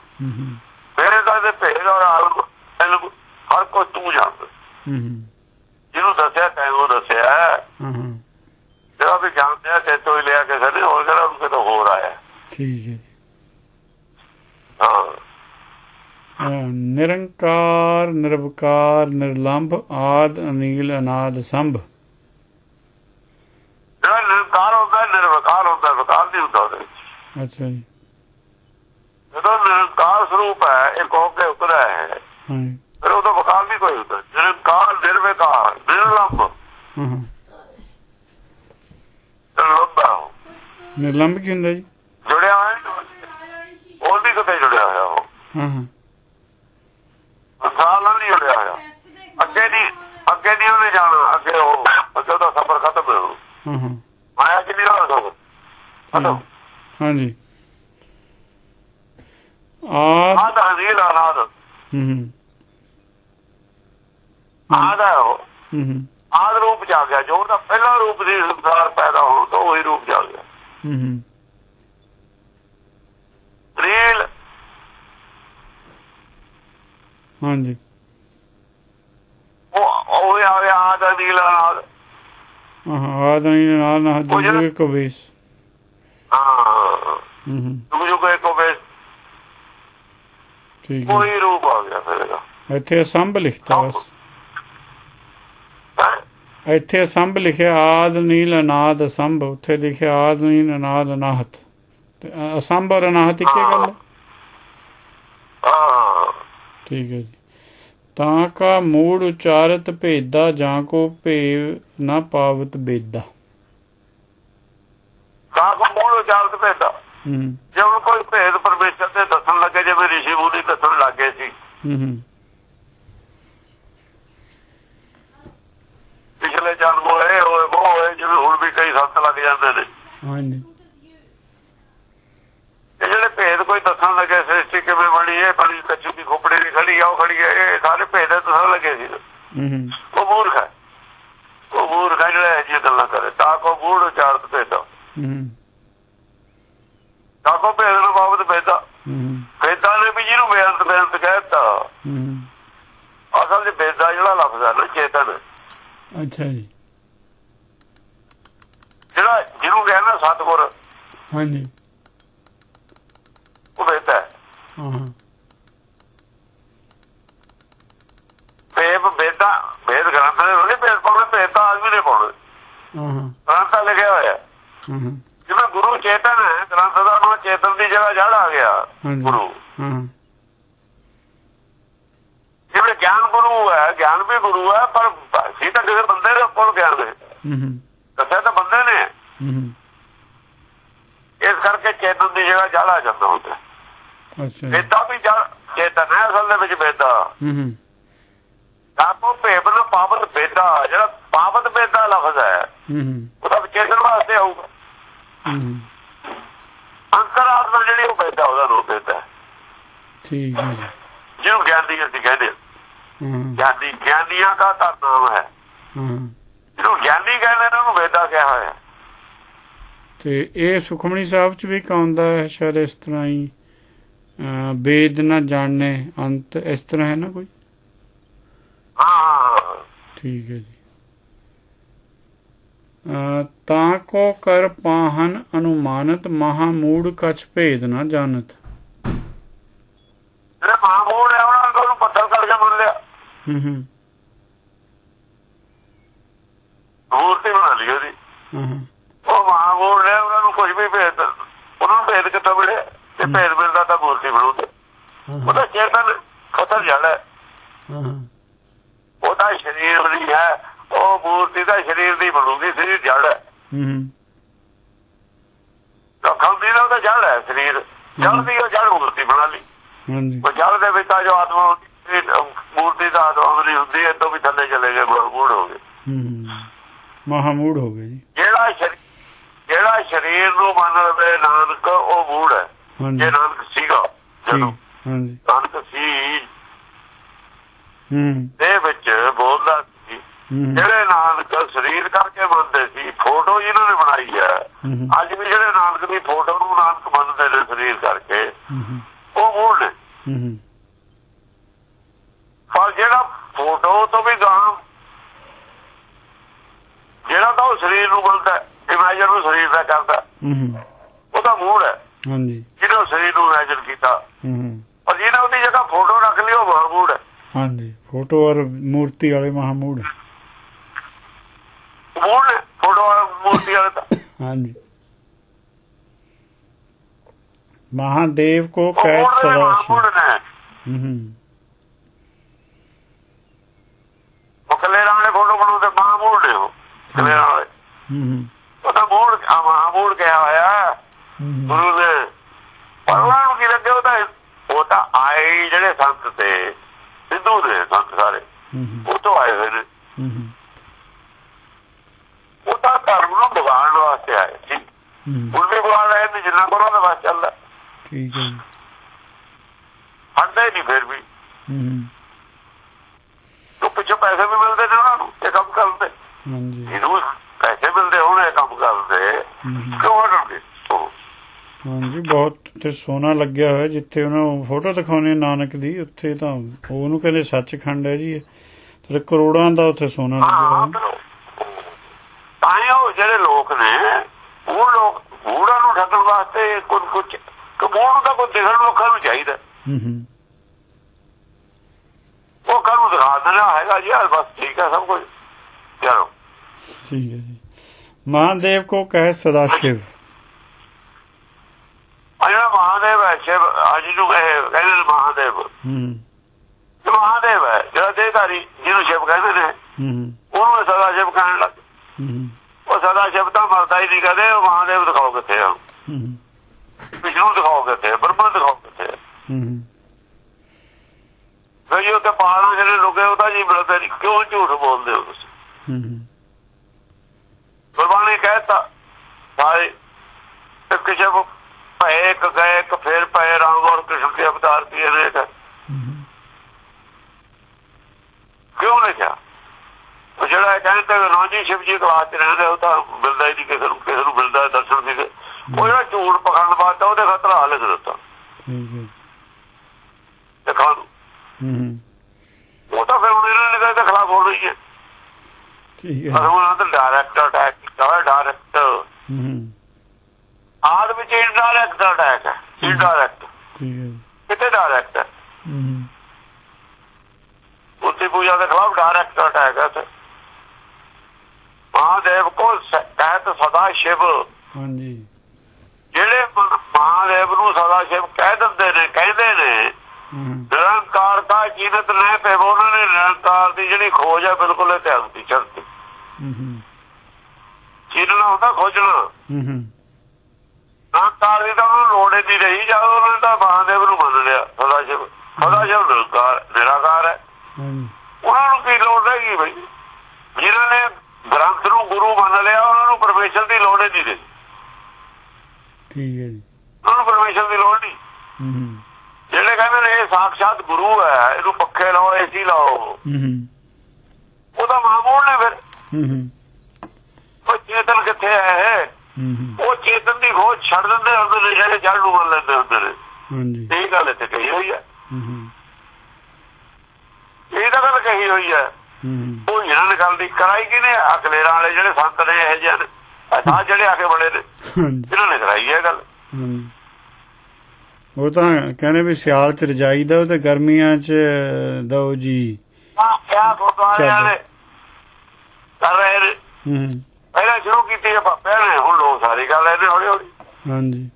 ਮੇਰੇ ਦਾ ਭੇਦ ਔਰ ਆਲਮ ਹਰ ਕੋ ਤੂੰ ਜਾਣਦਾ। ਜਿਹਨੂੰ ਦੱਸਿਆ ਤੈਨੂੰ ਦੱਸਿਆ। ਹੂੰ ਜਿਹੜਾ ਵੀ ਜਾਣਦੇ ਆ ਤੇ ਤੋਂ ਲਿਆ ਕੇ ਸਾਡੇ ਹੋਰ ਕਿਹੜਾ ਉਹ ਕਿਤੇ ਹੋਰ ਆਇਆ। ਠੀਕ ਹੈ ਨਿਰੰਕਾਰ ਨਿਰਵਕਾਰ ਨਿਰਲੰਭ ਆਦ ਅਨੀਲ ਅਨਾਦ ਸੰਭ। ਨਿਰੰਕਾਰ ਹੁੰਦਾ ਨਿਰਵਕਾਰ ਹੁੰਦਾ ਵਿਕਾਰ ਨਹੀਂ ਹੁੰਦਾ ਉਹਦੇ ਵਿੱਚ। ਅੱਛਾ ਜੀ। ਜਦੋਂ ਨਿਰੰਕਾਰ ਸਰੂਪ ਹੈ ਇਹ ਕਹੋ ਕੇ ਉਤਰਾ ਹੈ। ਹਾਂ ਫਿਰ ਉਹਦਾ ਵਕਾਲ ਵੀ ਕੋਈ ਹੁੰਦਾ। ਨਿਰੰਕਾਰ ਨਿਰਵਿਕਾਰ ਨਿਰਲੰਬ ਹੂੰ ਨਿਰਲੰਬ ਕੀ ਹੁੰਦਾ ਜੀ? ਜੁੜਿਆ ਹੋਇਆ ਉਹਦੀ ਕਿਤੇ ਜੁੜਿਆ ਹੋਇਆ ਉਹ। ਹੂੰ ਹੂੰ। ਸਾਲ ਨਾਲ ਨਹੀਂ ਜੁੜਿਆ ਹੋਇਆ। ਅੱਗੇ ਦੀ ਅੱਗੇ ਨਹੀਂ ਉਹਨੇ ਜਾਣਾ ਅੱਗੇ ਉਹ ਅੱਗੇ ਦਾ ਸਫ਼ਰ ਖਤਮ ਹੋ ਹੂੰ ਹੂੰ। ਮਾਇਆ ਚ ਨਹੀਂ ਰਹੋ ਹਲੋ ਹਾਂਜੀ। ਆ ਆ ਤਾਂ ਹਜ਼ੀਰ ਆਨਾਦ ਹੂੰ ਹੂੰ। ਆਦ ਹੈ ਉਹ ਆਦ ਰੂਪ ਆ ਗਿਆ। ਜੋ ਉਹਦਾ ਪਹਿਲਾ ਰੂਪ ਸੀ ਸੰਸਾਰ ਪੈਦਾ ਹੋਣ ਤੋਂ ਉਹੀ ਰੂਪ ਆ ਗਿਆ। ਰੀਲ ਹਾਂ। ਜੀ ਉਹ ਉਹ ਆ ਆਦ ਹਜ਼ੀਰ ਅਨਾਦ ਹਾਂ ਆਦ ਨਹੀਂ ਨਾਲ ਨਾ ਉਹ ਜਿਹੜਾ- ਜੁਗੇ ਕੋ ਵੇਸ। ਹਾਂ। ਹੂੰ ਹੂੰ। ਤੂੰ ਜੋ ਕੋਈ ਕੋ ਵੇ ਠੀਕ ਕੋਈ ਰੂਪ ਆ ਗਿਆ ਫਿਰ ਇਹਦਾ। ਇੱਥੇ ਅਸੰਭ ਲਿਖਤਾ ਬਸ। ਹੈਂ? ਇੱਥੇ ਅਸੰਭ ਲਿਖਿਆ ਆਦ ਨੀਲ ਅਨਾਦ ਅਸੰਭ ਉੱਥੇ ਲਿਖਿਆ ਆਦ ਨੀਲ ਅਨਾਦ ਅਨਾਹਤ। ਤੇ ਅਸੰਭ ਔਰ ਅਨਾਹਤ ਇੱਕੇ ਗੱਲ ਹੈ? ਠੀਕ ਹੈ ਜੀ। ਤਾਂ ਕਾ ਮੂੜ ਉਚਾਰਤ ਭੇਦਾ ਜਾਂ ਕੋ ਭੇਵ ਨਾ ਪਾਵਤ ਬੇਦਾ। ਕਾ ਕੋ ਮੂਲ ਚਾਲਤ ਭੇਦਾ। ਹੂੰ। ਜੇ ਕੋਈ ਭੇਦ ਪਰਮੇਸ਼ਰ ਤੇ ਦੱਸਣ ਲੱਗੇ ਜਿਵੇਂ ਰਿਸ਼ੀ ਮੁਨੀ ਦੱਸਣ ਲੱਗੇ ਸੀ। ਹੂੰ ਹੂੰ। ਪਿਛਲੇ ਜਨਮ ਹੋਏ ਹੋਏ ਉਹ ਹੋਏ ਜਿਵੇਂ ਹੁਣ ਵੀ ਕਈ ਸੰਤ ਲੱਗ ਜਾਂਦੇ ਨੇ। ਹਾਂਜੀ। ਜਿਹੜੇ ਭੇਦ ਕੋਈ ਦੱਸਣ ਲੱਗੇ ਸ੍ਰਿਸ਼ਟੀ ਕਿਵੇਂ ਬਣੀ ਇਹ ਬਣੀ ਕੱਚੂ ਦੀ ਖੋਪੜੀ ਦੀ ਖੜੀ ਆ ਉਹ ਖੜੀ ਆ ਇਹ ਸਾਰੇ ਭੇਦ ਦੱਸਣ ਲੱਗੇ ਸੀ। ਹੂੰ ਹੂੰ ਉਹ ਮੂਰਖ ਹੈ। ਉਹ ਮੂਰਖ ਹੈ ਜਿਹੜਾ ਇਹ ਗੱਲਾਂ ਕਰੇ। ਤਾਂ ਕੋ ਮੂੜ ਉਚਾਰਤ ਭੇਦਾ। ਹੂੰ ਤਾਂ ਕੋ ਭੇਦ ਨੂੰ ਬਾਬਤ ਭੇਦਾ। ਹੂੰ ਭੇਦਾਂ ਨੇ ਵੀ ਜਿਹਨੂੰ ਬੇਅੰਤ ਬੇਅੰਤ ਕਹਿਤਾ ਹੂੰ ਅਸਲ ਵਿੱਚ ਭੇਦਾ ਜਿਹੜਾ ਲਫ਼ਜ਼ ਹੈ ਨਾ ਚੇਤਨ। ਅੱਛਾ ਜੀ। ਜਿਹੜਾ ਜਿਹਨੂੰ ਕਹਿੰਦਾ ਸਤਗੁਰ ਹਾਂਜੀ। ਉਹ ਭੇਦਾ ਹੈ। ਭੇਦ ਭੇਦਾ ਭੇਦ ਗ੍ਰੰਥ ਦੇ ਉਹਨੇ ਭੇਦ ਪਾਉਣੇ ਤਾਂ ਆਦਮੀ ਨੇ ਪਾਉਣੇ। ਹਾਂ ਹਾਂ। ਗ੍ਰੰਥ ਲਿਖਿਆ ਹੋਇਆ। ਹੈ। ਜਿਵੇਂ ਗੁਰੂ ਚੇਤਨ ਹੈ ਗ੍ਰੰਥ ਦਾ ਨਾਮ ਚੇਤਨ ਦੀ ਜਗ੍ਹਾ ਜੜ ਆ ਗਿਆ ਗੁਰੂ। ਹਾਂ ਹਾਂ। ਜਿਵੇਂ ਗਿਆਨ ਗੁਰੂ ਹੈ ਗਿਆਨ ਵੀ ਗੁਰੂ ਹੈ ਪਰ ਸੀ ਤਾਂ ਕਿਸੇ ਬੰਦੇ ਦੇ ਕੋਲ ਗਿਆਨ ਹੈ ਹੂੰ ਹੂੰ। ਦੱਸਿਆ ਤਾਂ ਬੰਦੇ ਨੇ। ਹੂੰ ਹੂੰ। ਇਸ ਕਰਕੇ ਚੇਤਨ ਦੀ ਜਗ੍ਹਾ ਆ ਜਾਂਦਾ ਹੁੰਦਾ। ਅੱਛਾ। ਵੇਦਾ ਵੀ ਜੜ ਚੇਤਨ ਹੈ ਅਸਲ ਦੇ ਵਿੱਚ ਵੇਦਾ। ਹੂੰ ਹੂੰ। ਆਪੋ ਭੇਵਨ ਪਾਵਨ ਵੇਦਾ ਜਿਹੜਾ ਪਾਵਨ ਵੇਦਾ ਲਫ਼ਜ਼ ਹੈ ਹੂੰ ਹੂੰ। ਉਹਦਾ ਵੀ ਚੇਤਨ ਵਾਸਤੇ ਆਊਗਾ। ਹੂੰ ਹੂੰ। ਅੰਤਰਾਤਮਾ ਜਿਹੜੀ ਉਹ ਵੇਦਾ ਉਹਦਾ ਰੂਪ ਵੇਦਾ। ਹੈ। ਠੀਕ ਹੈ। ਜਿਹਨੂੰ ਗਿਆਨੀ ਅਸੀਂ ਕਹਿੰਦੇ ਗਿਆਨੀ ਗਿਆਨੀਆਂ ਦਾ ਤਾਂ ਨਾਮ ਹੈ। ਹਾਂ। ਜਿਹਨੂੰ ਗਿਆਨੀ ਕਹਿੰਦੇ ਨੇ ਉਹਨੂੰ ਵੇਦਾ ਕਿਹਾ ਹੋਇਆ ਹੈ। ਤੇ ਇਹ ਸੁਖਮਣੀ ਸਾਹਿਬ ਚ ਵੀ ਕਾਉਂਦਾ ਹੈ ਸ਼ਾਇਦ ਇਸ ਤਰ੍ਹਾਂ ਹੀ ਵੇਦ ਨਾ ਜਾਣੇ ਅੰਤ ਇਸ ਤਰ੍ਹਾਂ ਹੈ ਨਾ ਕੋਈ? ਹਾਂ ਠੀਕ ਹੈ ਜੀ। ਤਾਂ ਕੋ ਕਰ ਪਾਹਨ ਅਨੁਮਾਨਤ ਮਹਾ ਮੂੜ ਕਛ ਭੇਦ ਨਾ ਜਾਣਤ ਜਿਹੜੇ ਮਾਮੂਲ ਹੈ ਉਹਨਾਂ ਨੂੰ ਉਹਨੂੰ ਪੱਥਰ ਕਰਕੇ ਮੰਨ ਹੂੰ ਬਣਾ ਲਈ ਉਹਦੀ। ਹਾਂ ਉਹ ਮਾਮੂਲ ਨੇ ਉਹਨਾਂ ਨੂੰ ਕੁਝ ਵੀ ਭੇਦ ਉਹਨਾਂ ਨੂੰ ਭੇਦ ਕਿੱਥੋਂ ਮਿਲੇ? ਤੇ ਭੇਦ ਮਿਲਦਾ ਤਾਂ ਮੂਰਤੀ ਬਣੂਗੀ ਹਾਂ ਉਹਦਾ ਚੇਤਨ ਖਤਰ ਜੜ ਹੈ। ਹਾਂ ਹਾਂ, ਉਹਦਾ ਸਰੀਰ ਨਹੀਂ ਹੈ ਉਹ ਮੂਰਤੀ ਦਾ ਸਰੀਰ ਦੀ ਬਣੂਗੀ ਸਰੀਰ ਜੜ ਹੈ। ਹੂੰ ਦੀ ਨਾ ਉਹਦਾ ਜੜ ਹੈ ਸਰੀਰ। ਜੜ ਦੀ ਉਹ ਜੜ ਮੂਰਤੀ ਬਣਾ ਲਈ। ਹਾਂਜੀ। ਉਹ ਜੜ ਦੇ ਵਿੱਚ ਆ ਜੋ ਆਤਮਾ ਹੁੰਦੀ ਮੂਰਤੀ ਦਾ ਆਤਮਾ ਨਹੀਂ ਹੁੰਦੀ ਇਹ ਤੋਂ ਵੀ ਥੱਲੇ ਚਲੇ ਗਏ ਮੂੜ ਹੋ ਗਏ। ਹੂੰ ਹੂੰ। ਮਹਾਮੂੜ ਹੋ ਗਏ ਜੀ। ਜਿਹੜਾ ਜਿਹੜਾ ਸਰੀਰ ਨੂੰ ਮੰਨ ਲਵੇ ਨਾਨਕ ਉਹ ਮੂੜ ਹੈ। ਜੇ ਨਾਨਕ ਸੀਗਾ ਜਦੋਂ ਠੀਕ ਹਾਂਜੀ। ਨਾਨਕ ਸੀ ਹੂੰ। ਦੇ ਵਿੱਚ ਬੋਲਦਾ ਸੀ। ਹੂੰ ਜਿਹੜੇ ਨਾਨਕ ਸਰੀਰ ਕਰਕੇ ਮੰਨਦੇ ਸੀ ਫੋਟੋ ਜਿਹਨਾਂ ਨੇ ਬਣਾਈ ਹੈ। ਅੱਜ ਵੀ ਜਿਹੜੇ ਨਾਨਕ ਦੀ ਫੋਟੋ ਨੂੰ ਨਾਨਕ ਮੰਨਦੇ ਨੇ ਸਰੀਰ ਕਰਕੇ ਉਹ ਮੂੜ ਨੇ। ਹੂੰ, ਪਰ ਜਿਹੜਾ ਫੋਟੋ ਤੋਂ ਵੀ ਗਾਂ ਜਿਹੜਾ ਤਾਂ ਉਹ ਸਰੀਰ ਨੂੰ ਬੋਲਦਾ ਇਮੇਜਨ ਨੂੰ ਸਰੀਰ ਦਾ ਕਰਦਾ ਹੂੰ। ਹੂੰ, ਉਹਦਾ ਮੂਡ ਹੈ। ਹਾਂਜੀ। ਉਹ ਸਰੀਰ ਨੂੰ ਇਮੇਜਨ ਕੀਤਾ। ਪਰ ਜਿਹਨੇ ਉਹਦੀ ਜਗ੍ਹਾ ਫੋਟੋ ਰੱਖ ਲਈ ਉਹ ਮਹਮੂਡ ਹੈ। ਹਾਂਜੀ। ਫੋਟੋ ਔਰ ਮੂਰਤੀ ਵਾਲੇ ਮਹਾਮੂੜ ਮੂਡ ਫੋਟੋ ਮੂਰਤੀ ਵਾਲੇ ਹਾਂਜੀ। ਮਹਾਦੇਵ ਕੋ ਕਹਿ ਸਦਾ ਮਹਮੂਡ ਹੂੰ ਹੂੰ, ਉਹ ਕਲੇਰਾਂ ਵਾਲੇ ਫੋਟੋ ਬਣਾਉਂਦੇ ਮਹਮੂਡ ਉਹ ਕਲੇਰਾਂ ਵਾਲੇ ਹੂੰ ਹੂੰ, ਉਹ ਤਾਂ ਮੂਡ ਆ ਮਹਮੂਡ ਕਿਹਾ ਹੋਇਆ। ਗੁਰੂ ਨੇ ਪਰ ਉਹਨਾਂ ਨੂੰ ਕੀ ਲੱਗੇ ਉਹ ਤਾਂ ਉਹ ਤਾਂ ਆਏ ਜਿਹੜੇ ਸੰਤ ਤੇ ਸਿੱਧੂ ਨੇ ਸੰਤ ਸਾਰੇ। ਉਹ ਤੋਂ ਆਏ ਹੋਏ ਨੇ। ਉਹ ਤਾਂ ਧਰਮ ਨੂੰ ਵਿਗਾੜਨ ਵਾਸਤੇ ਆਏ ਸੀ। ਹੂੰ, ਹੁਣ ਵੀ ਵਿਗਾੜ ਰਹੇ ਨੇ ਜਿੰਨਾ ਕੋਲ ਉਹਦੇ ਵਾਸਤੇ ਚੱਲਦਾ। ਠੀਕ ਹੈ ਹਟਦੇ ਨਹੀਂ ਫਿਰ ਵੀ। ਹੂੰ ਹੂੰ, ਉਹ ਪਿੱਛੋਂ ਪੈਸੇ ਵੀ ਮਿਲਦੇ ਨੇ ਉਹਨਾਂ ਨੂੰ ਇਹ ਕੰਮ ਕਰਦੇ। ਹਾਂਜੀ। ਇਹਨੂੰ ਪੈਸੇ ਮਿਲਦੇ ਹੋਣ ਕੰਮ ਕਰਦੇ। ਕਿਉਂ ਹਟਣਗੇ ਹਾਂਜੀ ਬਹੁਤ ਤੇ ਸੋਨਾ ਲੱਗਿਆ ਹੋਇਆ ਜਿੱਥੇ ਉਹਨਾਂ ਨੂੰ ਫੋਟੋ ਦਿਖਾਉਣੇ ਨਾਨਕ ਦੀ ਉੱਥੇ ਤਾਂ ਉਹਨੂੰ ਕਹਿੰਦੇ ਸੱਚਖੰਡ ਹੈ ਜੀ। ਤੇ ਕਰੋੜਾਂ ਦਾ ਉੱਥੇ ਸੋਨਾ ਲੱਗਿਆ ਹੋਇਆ। ਤਾਂ ਉਹ ਜਿਹੜੇ ਲੋਕ ਨੇ ਉਹ ਲੋਕ ਮੂੜਾਂ ਨੂੰ ਠੱਗਣ ਵਾਸਤੇ ਕੁਝ ਕੁਝ ਨੂੰ ਤਾਂ ਕੋਈ ਦਿਖਣ ਲੋਕਾਂ ਨੂੰ ਚਾਹੀਦਾ। ਹੂੰ ਹੂੰ। ਉਹ ਕਾਹਨੂੰ ਦਿਖਾ ਦੇਣਾ ਹੈਗਾ ਜੀ ਬਸ ਠੀਕ ਹੈ ਸਭ ਕੁਝ। ਠੀਕ ਹੈ ਜੀ। ਮਹਾਦੇਵ ਕੋ ਕਹਿ ਸਦਾ ਸ਼ਿਵ। ਜਿਹੜਾ ਮਹਾਦੇਵ ਹੈ ਸ਼ਿਵ ਅੱਜ ਨੂੰ ਇਹ ਕਹਿੰਦੇ ਮਹਾਦੇਵ। ਹੂੰ। ਮਹਾਦੇਵ ਹੈ ਜਿਹੜਾ ਦੇਹਧਾਰੀ ਜਿਹਨੂੰ ਸ਼ਿਵ ਕਹਿੰਦੇ ਨੇ। ਹੂੰ। ਉਹਨੂੰ ਸਦਾ ਸ਼ਿਵ ਕਹਿਣ ਲੱਗ ਹੂੰ। ਉਹ ਸਦਾ ਸ਼ਿਵ ਤਾਂ ਮਰਦਾ ਹੀ ਨਹੀਂ ਕਦੇ ਉਹ ਮਹਾਦੇਵ ਦਿਖਾਓ ਕਿੱਥੇ ਆ। ਹੂੰ। ਵਿਸ਼ਨੂੰ ਦਿਖਾਓ ਕਿੱਥੇ ਬ੍ਰਹਮਾ ਦਿਖਾਓ ਕਿੱਥੇ। ਹੂੰ। ਫਿਰ ਜੀ ਉੱਤੇ ਪਹਾੜਾਂ ਜਿਹੜੇ ਲੋਕੇ ਉਹਦਾ ਜੀ ਮਿਲਦੇ ਨਹੀਂ। ਕਿਉਂ ਝੂਠ ਬੋਲਦੇ ਹੋ ਤੁਸੀਂ? ਹੂੰ। ਗੁਰਬਾਣੀ ਕਹਿਤਾ ਸਾਰੇ ਤੇ ਕਿਸੇ ਕੋ ਭਏ ਇੱਕ ਗਏ ਇੱਕ ਫੇਰ ਪਏ ਰਾਮ ਔਰ ਕ੍ਰਿਸ਼ਨ ਦੇ ਅਵਤਾਰ ਤਾਂ ਹੂੰ ਕਿਉਂ ਲਿਖਿਆ ਉਹ ਜਿਹੜਾ ਕਹਿੰਦੇ ਰੋਜੀ ਸ਼ਿਵ ਜੀ ਕਲਾਸ ਚ ਰਹਿੰਦੇ ਉਹ ਤਾਂ ਮਿਲਦਾ ਹੀ ਨਹੀਂ ਕਿਸੇ ਨੂੰ ਕਿਸੇ ਨੂੰ ਮਿਲਦਾ ਦਰਸ਼ਨ ਨਹੀਂ ਉਹ ਜਿਹੜਾ ਝੂਠ ਪਖੰਡ ਬਾਤ ਉਹਦੇ ਖਤਰਾ ਹਾਲ ਲਿਖ ਦਿੱਤਾ ਠੀਕ ਹੈ ਦਿਖਾ। ਹੂੰ ਉਹ ਤਾਂ ਫਿਰ ਇਹਨਾਂ ਨੇ ਕਹਿੰਦੇ ਖਿਲਾਫ ਹੋ ਰਹੀ ਹੈ ਠੀਕ ਪਰ ਹੈ ਉਹਨਾਂ ਦਾ ਡਾਇਰੈਕਟ ਅਟੈਕ ਕੀਤਾ ਡਾਇਰੈਕਟ ਹੂੰ। ਆਦ ਵਿੱਚ ਇਨਡਾਇਰੈਕਟ ਅਟੈਕ ਹੈ। ਇਨਡਾਇਰੈਕਟ ਠੀਕ ਹੈ। ਕਿਤੇ ਡਾਇਰੈਕਟ ਹੈ। ਹੂੰ। ਮੂਰਤੀ ਪੂਜਾ ਦੇ ਖਿਲਾਫ ਡਾਇਰੈਕਟ ਅਟੈਕ ਹੈ ਤੇ ਮਹਾਦੇਵ ਕੋ ਸ- ਕਹਿਤ ਸਦਾ ਸ਼ਿਵ। ਹਾਂਜੀ। ਜਿਹੜੇ ਮਹਾਦੇਵ ਨੂੰ ਸਦਾ ਸ਼ਿਵ ਕਹਿ ਦਿੰਦੇ ਨੇ ਕਹਿੰਦੇ ਨੇ ਨਿਰੰਕਾਰ ਦਾ ਜੀਨਤ ਨੇ ਪੇ ਉਹਨਾਂ ਨੇ ਨਿਰੰਕਾਰ ਦੀ ਜਿਹੜੀ ਖੋਜ ਹੈ ਬਿਲਕੁਲ ਇਤਿਹਾਸ ਦੀ ਚੜ੍ਹਦੀ। ਚੀਨਣਾ ਹੁੰਦਾ ਖੋਜਣਾ। ਹੂੰ ਹੂੰ। ਨਿਰੰਕਾਰ ਦੀ ਤਾਂ ਉਹਨਾਂ ਨੂੰ ਲੋੜ ਨਹੀਂ ਰਹੀ ਜਦ ਉਹਨਾਂ ਨੇ ਤਾਂ ਮਹਾਦੇਵ ਨੂੰ ਮੰਨ ਲਿਆ ਸਦਾ ਸ਼ਿਵ ਸਦਾ ਸ਼ਿਵ ਨਿਰੰਕਾਰ ਨਿਰਾਕਾਰ ਹੈ ਉਹਨਾਂ ਨੂੰ ਕੀ ਲੋੜ ਰਹੀ ਬਈ? ਜਿਨ੍ਹਾਂ ਨੇ ਗ੍ਰੰਥ ਨੂੰ ਗੁਰੂ ਮੰਨ ਲਿਆ ਉਹਨਾਂ ਨੂੰ ਪਰਮੇਸ਼ਰ ਦੀ ਲੋੜ ਨਹੀਂ ਰਹੀ। ਠੀਕ ਹੈ ਜੀ। ਉਹਨਾਂ ਨੂੰ ਪਰਮੇਸ਼ਰ ਦੀ ਲੋੜ ਨਹੀਂ। ਹੂੰ ਹੂੰ। ਜਿਹੜੇ ਕਹਿੰਦੇ ਨੇ ਇਹ ਸਾਖਸ਼ਾਤ ਗੁਰੂ ਹੈ ਇਹਨੂੰ ਪੱਖੇ ਲਾਓ ਏਸੀ ਲਾਓ। ਹੂੰ ਹੂੰ। ਉਹਦਾ ਮਾਮੂਲ ਨੇ ਫਿਰ। ਹੂੰ ਹੂੰ। ਉਹ ਚੇਤਨ ਕਿੱਥੇ ਹੈ? ਉਹ ਚੇਤਨ ਦੀ ਖੋਜ ਛੱਡ ਦਿੰਦੇ ਹੁੰਦੇ ਨੇ ਜਿਹੜੇ ਜੜ ਨੂੰ ਮੰਨ ਲੈਂਦੇ ਹੁੰਦੇ ਨੇ ਹਾਂਜੀ। ਇਹ ਗੱਲ ਇੱਥੇ ਕਹੀ ਹੋਈ ਹੈ। ਹੂੰ ਹੂੰ। ਇਹ ਤਾਂ ਗੱਲ ਕਹੀ ਹੋਈ ਹੈ। ਹੂੰ ਉਹ ਇਹਨਾਂ ਨੇ ਗੱਲ ਦੀ ਕਰਾਈ ਕਿਨੇ ਅਕਲੇਰਾਂ ਵਾਲੇ ਜਿਹੜੇ ਸੰਤ ਨੇ ਇਹ ਜਿਹੇ ਨੇ। ਆਹ ਜਿਹੜੇ ਆ ਕੇ ਬੜੇ ਨੇ। ਹਾਂਜੀ। ਇਹਨਾਂ ਨੇ ਕਰਾਈ ਇਹ ਗੱਲ। ਉਹ ਤਾਂ ਕਹਿੰਦੇ ਵੀ ਸਿਆਲ ਚ ਰਜਾਈ ਦਾ ਤੇ ਗਰਮੀਆਂ ਚ ਦਓ ਜੀ। ਆ ਇਹ ਗੁਰਦੁਆਰਿਆਂ ਨੇ ਕਰ ਰਹੇ ਹੂੰ। ਪਹਿਲਾਂ ਸ਼ੁਰੂ ਕੀਤੀ ਹੈ ਪਾਪਿਆਂ ਨੇ ਹੁਣ ਲੋਕ ਸਾਰੀ ਗੱਲ ਇਹਨੇ ਹੌਲੀ ਹੌਲੀ। ਹਾਂਜੀ।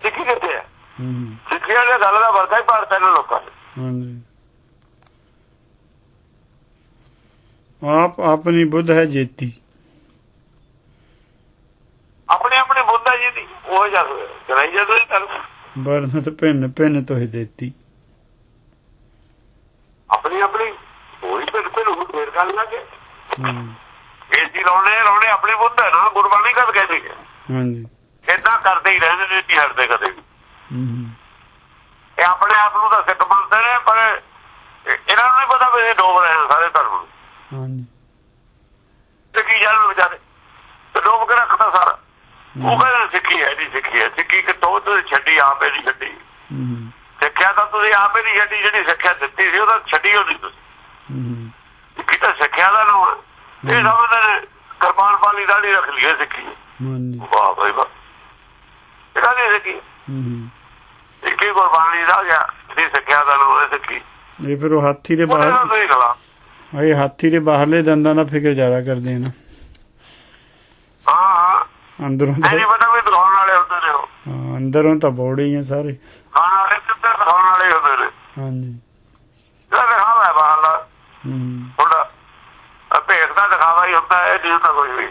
ਸਿੱਖੀ ਕਿੱਥੇ ਹੈ ਹੂੰ। ਸਿੱਖੀ ਵਾਲੇ ਗੱਲ ਦਾ ਵਰਕਾ ਹੀ ਭਾਰਤ ਨੇ ਲੋਕਾਂ ਨੇ ਹਾਂਜੀ। ਆਪ ਆਪਣੀ ਬੁੱਧ ਹੈ ਜੇਤੀ। ਆਪਣੀ ਆਪਣੀ ਬੁੱਧਾ ਜੀ ਦੀ ਉਹ ਜਦ ਕਰਾਈ ਜਦੋਂ ਹੀ ਕਰ। ਬਰਨਤ ਭਿੰਨ ਭਿੰਨ ਤੋਹਿ ਦੇਤੀ। ਆਪਣੀ ਆਪਣੀ ਫਿਰ ਫਿਰ ਉਹ ਫੇਰ ਗੱਲ ਲੱਗੇ ਹੂੰ ਏਸੀ ਲਾਉਣੇ ਲਾਉਣੇ ਆਪਣੀ ਬੁੱਧ ਹੈ ਨਾ ਗੁਰਬਾਣੀ ਕਦ ਕਹਿੰਦੀ ਹੈ? ਹਾਂਜੀ। ਇਦਾਂ ਕਰਦੇ ਹੀ ਰਹਿੰਦੇ ਨੇ ਨਹੀਂ ਹਟਦੇ ਕਦੇ ਵੀ। ਇਹ ਆਪਣੇ ਆਪ ਨੂੰ ਤਾਂ ਸਿੱਖ ਮੰਨਦੇ ਨੇ ਪਰ ਇਹ- ਇਹਨਾਂ ਨੂੰ ਨਹੀਂ ਪਤਾ ਵੀ ਇਹ ਡੋਬ ਰਹੇ ਨੇ ਸਾਰੇ ਧਰਮ ਹਾਂਜੀ। ਤੇ ਕੀ ਜਾਣ ਵਿਚਾਰੇ? ਤੇ ਡੋਬ ਕੇ ਰੱਖਦਾ ਸਾਰਾ। ਉਹ ਕਹਿੰਦੇ ਸਿੱਖੀ ਹੈ ਨਹੀਂ ਸਿੱਖੀ ਹੈ। ਸਿੱਖੀ ਕਿਤੋਂ ਤੁਸੀਂ ਛੱਡੀ ਆਪੇ ਨਹੀਂ ਛੱਡੀ। ਹੂੰ। ਸਿੱਖਿਆ ਤਾਂ ਤੁਸੀਂ ਆਪੇ ਨਹੀਂ ਛੱਡੀ ਜਿਹੜੀ ਸਿੱਖਿਆ ਦਿੱਤੀ ਸੀ ਉਹ ਤਾਂ ਛੱਡੀ ਹੋਣੀ ਤੁਸੀਂ। ਹੂੰ ਤਾਂ ਸਿੱਖਿਆ ਦਾ ਹੈ। ਇਹ ਸਮਝਦੇ ਨੇ ਕਿਰਪਾਨ ਪਾਲੀ ਦਾੜੀ ਰੱਖ ਲਈਏ ਸਿੱਖੀ। ਵਾਹ ਭਾਈ ਵਾਹ। ਇਹਦਾ ਨਹੀਂ ਸਿੱਖੀ? ਹੂੰ ਸਿੱਖੀ ਗੁਰਬਾਣੀ ਦਾ ਗਿਆ ਜਿਹੜੀ ਸਿੱਖਿਆ ਦਾ ਹੈ ਸਿੱਖੀ? ਇਹ ਫਿਰ ਉਹ ਹਾਥੀ ਦੇ ਬਾਹਰ ਇਹ ਹਾਥੀ ਬਾਹਰਲੇ ਦੰਦਾਂ ਦਾ ਫਿਕਰ ਜ਼ਿਆਦਾ ਕਰਦੇ ਨੇ। ਹਾਂ ਹਾਂ। ਅੰਦਰੋਂ ਇਹ ਤਾਂ ਨਹੀਂ ਪਤਾ ਵੀ ਦਿਖਾਉਣ ਵਾਲੇ ਹੁੰਦੇ ਨੇ ਹਾਂ, ਅੰਦਰੋਂ ਤਾਂ ਬੋੜੇ ਹੀ ਸਾਰੇ। ਖਾਣ ਵਾਲੇ ਤੇ ਦਿਖਾਉਣ ਵਾਲੇ ਹੀ ਹੁੰਦੇ ਨੇ ਹਾਂਜੀ ਦਿਖਾਵਾ ਹੈ ਬਾਹਰਲਾ ਹੂੰ ਥੋੜਾ ਭੇਖ ਦਾ ਦਿਖਾਵਾ ਹੀ ਹੁੰਦਾ ਹੈ ਇਹ ਨਹੀਂ ਹੁੰਦਾ ਕੁਝ ਵੀ।